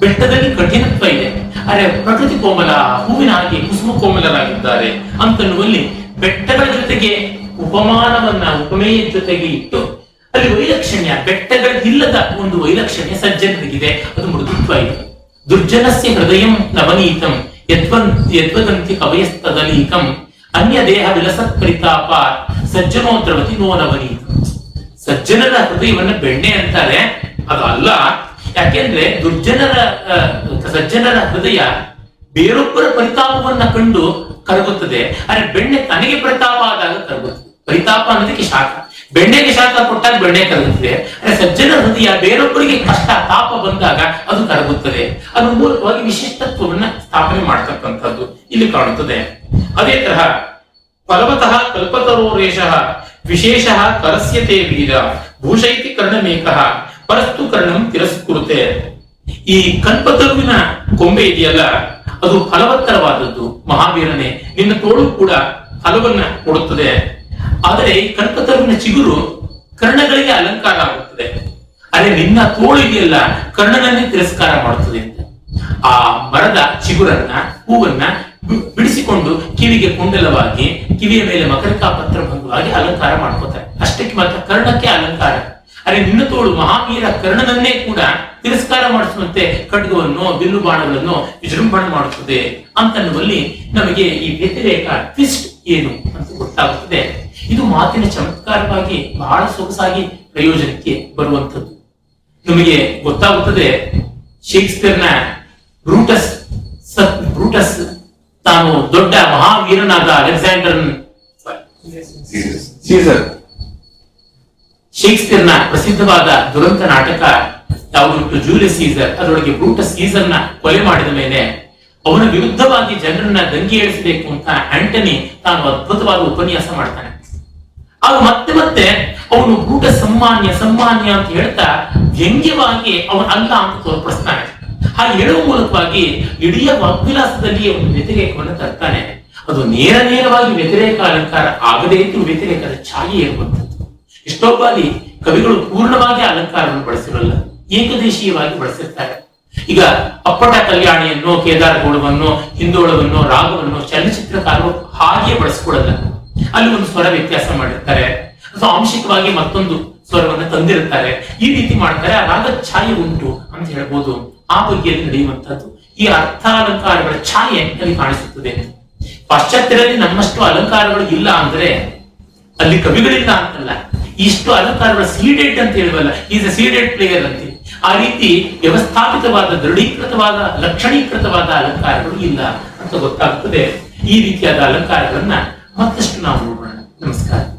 ಬೆಟ್ಟದಲ್ಲಿ ಕಠಿಣತ್ವ ಇದೆ. ಅರೆ, ಪ್ರಕೃತಿ ಕೋಮಲ ಹೂವಿನ ಹಾಗೆ ಕುಸುಮ ಕೋಮಲರಾಗಿದ್ದಾರೆ ಅಂತನ್ನುವಲ್ಲಿ ಬೆಟ್ಟಗಳ ಜೊತೆಗೆ ಉಪಮಾನವನ್ನ ಉಪಮೇಯ ಜೊತೆಗೆ ಇಟ್ಟು, ಅಲ್ಲಿ ವೈಲಕ್ಷಣ್ಯ ಬೆಟ್ಟಗಳಿಲ್ಲದ ಒಂದು ವೈಲಕ್ಷಣ್ಯ ಸಜ್ಜನರಿಗಿದೆ. ಅದು ಮೃದುತ್ವ ಇದೆ. ದುರ್ಜನಸ್ಯ ಹೃದಯಂ ನವನೀತಂ ಯದ್ವದಂತಿ ಕವಯಸ್ತದಲೀಕಂ ಅನ್ಯ ದೇಹ ವಿಲಸತ್ ಪರಿತಾಪ ಸಜ್ಜನೋ ದ್ರವತಿ ನೋ ನವನೀತಂ. ಸಜ್ಜನರ ಹೃದಯವನ್ನ ಬೆಣ್ಣೆ ಅಂತಾರೆ. ಅದು ಅಲ್ಲ, ಯಾಕೆಂದ್ರೆ ದುರ್ಜನರ ಸಜ್ಜನರ ಹೃದಯ ಬೇರೊಬ್ಬರ ಪರಿತಾಪವನ್ನ ಕಂಡು ಕರಗುತ್ತದೆ. ಆದ್ರೆ ಬೆಣ್ಣೆ ತನಗೆ ಪರಿತಾಪ ಆದಾಗ ಕರಗುತ್ತದೆ. ಪರಿತಾಪ ಅನ್ನೋದಕ್ಕೆ ಶಾಖ. ಬೆಣ್ಣೆಗೆ ಶಾಖ ಕೊಟ್ಟಾಗ ಬೆಣ್ಣೆ ಕರಗುತ್ತದೆ. ಆದ್ರೆ ಸಜ್ಜನ ಹೃದಯ ಬೇರೊಬ್ಬರಿಗೆ ಕಷ್ಟ, ತಾಪ ಬಂದಾಗ ಅದು ಕರಗುತ್ತದೆ. ಅದು ಮೂಲಕವಾಗಿ ವಿಶಿಷ್ಟತ್ವವನ್ನ ಸ್ಥಾಪನೆ ಮಾಡ್ತಕ್ಕಂಥದ್ದು ಇಲ್ಲಿ ಕಾಣುತ್ತದೆ. ಅದೇ ತರಹ, ಫಲವತಃ ಕಲ್ಪತರೋರೇಶ ವಿಶೇಷ ಕರಸ್ಯತೆ ವೀರ ಭೂಷೈತಿ ಕರ್ಣಮೇಕಃ, ಪರಸ್ತು ಕರ್ಣಂ ತಿರಸ್ಕೃತೆ. ಈ ಕಲ್ಪತರುವಿನ ಕೊಂಬೆ ಇದೆಯಲ್ಲ, ಅದು ಫಲವತ್ತರವಾದದ್ದು. ಮಹಾವೀರನೇ, ನಿನ್ನ ತೋಳು ಕೂಡ ಫಲವನ್ನ ಕೊಡುತ್ತದೆ. ಆದರೆ ಈ ಕಲ್ಪತರುವಿನ ಚಿಗುರು ಕರ್ಣಗಳಿಗೆ ಅಲಂಕಾರ ಆಗುತ್ತದೆ. ಅದೇ ನಿನ್ನ ತೋಳು ಇದೆಯಲ್ಲ, ಕರ್ಣನನ್ನೇ ತಿರಸ್ಕಾರ ಮಾಡುತ್ತದೆ ಆ ಮರದ ಚಿಗುರನ್ನ, ಹೂವನ್ನ ಬಿಡಿಸಿಕೊಂಡು ಕಿವಿಗೆ ಕುಂಡಲವಾಗಿ ಕಿವಿಯ ಮೇಲೆ ಮಕರಿಕಾ ಪತ್ರ ಭಂಗವಾಗಿ ಅಲಂಕಾರ ಮಾಡ್ಕೋತಾರೆ. ಅಷ್ಟಕ್ಕೆ ಮಾತ್ರ ಕರ್ಣಕ್ಕೆ ಅಲಂಕಾರ. ಅರೆ ನಿನ್ನ ತೋಳು ಮಹಾವೀರ ಕರ್ಣನನ್ನೇ ಕೂಡ ತಿರಸ್ಕಾರ ಮಾಡಿಸುವಂತೆ ಖಡ್ಗವನ್ನು, ಬಿಲ್ಲು ಬಾಣಗಳನ್ನು ವಿಜೃಂಭಣೆ ಮಾಡುತ್ತದೆ ಅಂತನ್ನುವಲ್ಲಿ ನಮಗೆ ಈ ವ್ಯತಿರೇಕ ಟ್ವಿಸ್ಟ್ ಏನು ಅಂತ ಗೊತ್ತಾಗುತ್ತದೆ. ಇದು ಮಾತಿನ ಚಮತ್ಕಾರವಾಗಿ ಬಹಳ ಸೊಗಸಾಗಿ ಪ್ರಯೋಜನಕ್ಕೆ ಬರುವಂಥದ್ದು. ನಮಗೆ ಗೊತ್ತಾಗುತ್ತದೆ ಶೇಕ್ಸ್ಪಿಯರ್ನ ಬ್ರೂಟಸ್ ಸತ್ ಬ್ರೂಟಸ್ ತಾನು ದೊಡ್ಡ ಮಹಾವೀರನಾದ ಅಲೆಕ್ಸಾಂಡರ್ ಸೀಸರ್. ಶೇಕ್ಸ್ಪಿಯರ್ನ ಪ್ರಸಿದ್ಧವಾದ ದುರಂತ ನಾಟಕ ಯಾವುದು ಜೂಲಿಯಸ್ ಸೀಸರ್ ಅದರೊಳಗೆ ಬ್ರೂಟಸ್ ಸೀಸರ್ನ ಕೊಲೆ ಮಾಡಿದ ಮೇಲೆ ಅವನ ವಿರುದ್ಧವಾಗಿ ಜನರನ್ನ ದಂಗೆ ಏಳಿಸಬೇಕು ಅಂತ ಆಂಟನಿ ತಾನು ಅದ್ಭುತವಾದ ಉಪನ್ಯಾಸ ಮಾಡ್ತಾನೆ. ಆಗ ಮತ್ತೆ ಮತ್ತೆ ಅವನು ಬ್ರೂಟ ಸಮ್ಮಾನ್ಯ ಸಮ್ಮಾನ್ಯ ಅಂತ ಹೇಳ್ತಾ ವ್ಯಂಗ್ಯವಾಗಿ ಅವನು ಅಲ್ಲ ಅಂತ ತೋರ್ಪಡಿಸ್ತಾನೆ. ಹಾಗೆ ಹೇಳುವ ಮೂಲಕವಾಗಿ ಇಡೀ ವಾಗ್ವಿಲಾಸದಲ್ಲಿ ಒಂದು ವ್ಯತಿರೇಕವನ್ನು ತರ್ತಾನೆ. ಅದು ನೇರ ನೇರವಾಗಿ ವ್ಯತಿರೇಕ ಅಲಂಕಾರ ಆಗದೇ ಇದ್ದು ವ್ಯತಿರೇಕದ ಛಾಯೆ ಇರುವಂತದ್ದು ಎಷ್ಟೋ ಬಾರಿ ಕವಿಗಳು ಪೂರ್ಣವಾಗಿ ಅಲಂಕಾರವನ್ನು ಬಳಸಿರಲ್ಲ, ಏಕದೇಶೀಯವಾಗಿ ಬಳಸಿರ್ತಾರೆ. ಈಗ ಅಪ್ಪಟ ಕಲ್ಯಾಣಿಯನ್ನು ಕೇದಾರ ಗೌಡವನ್ನು ಹಿಂದೋಳವನ್ನು ರಾಗವನ್ನು ಚಲನಚಿತ್ರಕಾರರು ಹಾಗೆ ಬಳಸ್ಕೊಡಲ್ಲ. ಅಲ್ಲಿ ಒಂದು ಸ್ವರ ವ್ಯತ್ಯಾಸ ಮಾಡಿರ್ತಾರೆ. ಅಥವಾ ಆಂಶಿಕವಾಗಿ ಮತ್ತೊಂದು ಸ್ವರವನ್ನು ತಂದಿರ್ತಾರೆ. ಈ ರೀತಿ ಮಾಡ್ತಾರೆ. ಆ ರಾಗ ಛಾಯೆ ಉಂಟು ಅಂತ ಹೇಳ್ಬೋದು. ಆ ಬಗೆಯಲ್ಲಿ ನಡೆಯುವಂತಹದ್ದು ಈ ಅರ್ಥಾಲಂಕಾರಗಳ ಛಾಯೆ ಅಲ್ಲಿ ಕಾಣಿಸುತ್ತದೆ. ಪಾಶ್ಚಾತ್ಯರಲ್ಲಿ ನಮ್ಮಷ್ಟು ಅಲಂಕಾರಗಳು ಇಲ್ಲ ಅಂದ್ರೆ ಅಲ್ಲಿ ಕವಿಗಳಿಲ್ಲ ಅಂತಲ್ಲ. ಇಷ್ಟು ಅಲಂಕಾರಗಳ ಸೀಡೆಡ್ ಅಂತ ಹೇಳುವಲ್ಲ ಈಸ್ ಅ ಸೀಡೆಡ್ ಪ್ಲೇಯರ್ ಅಂತ ಆ ರೀತಿ ವ್ಯವಸ್ಥಾಪಿತವಾದ, ದೃಢೀಕೃತವಾದ, ಲಕ್ಷಣೀಕೃತವಾದ ಅಲಂಕಾರಗಳು ಇಲ್ಲ ಅಂತ ಗೊತ್ತಾಗ್ತದೆ. ಈ ರೀತಿಯಾದ ಅಲಂಕಾರಗಳನ್ನ ಮತ್ತಷ್ಟು ನಾವು ನೋಡೋಣ. ನಮಸ್ಕಾರ.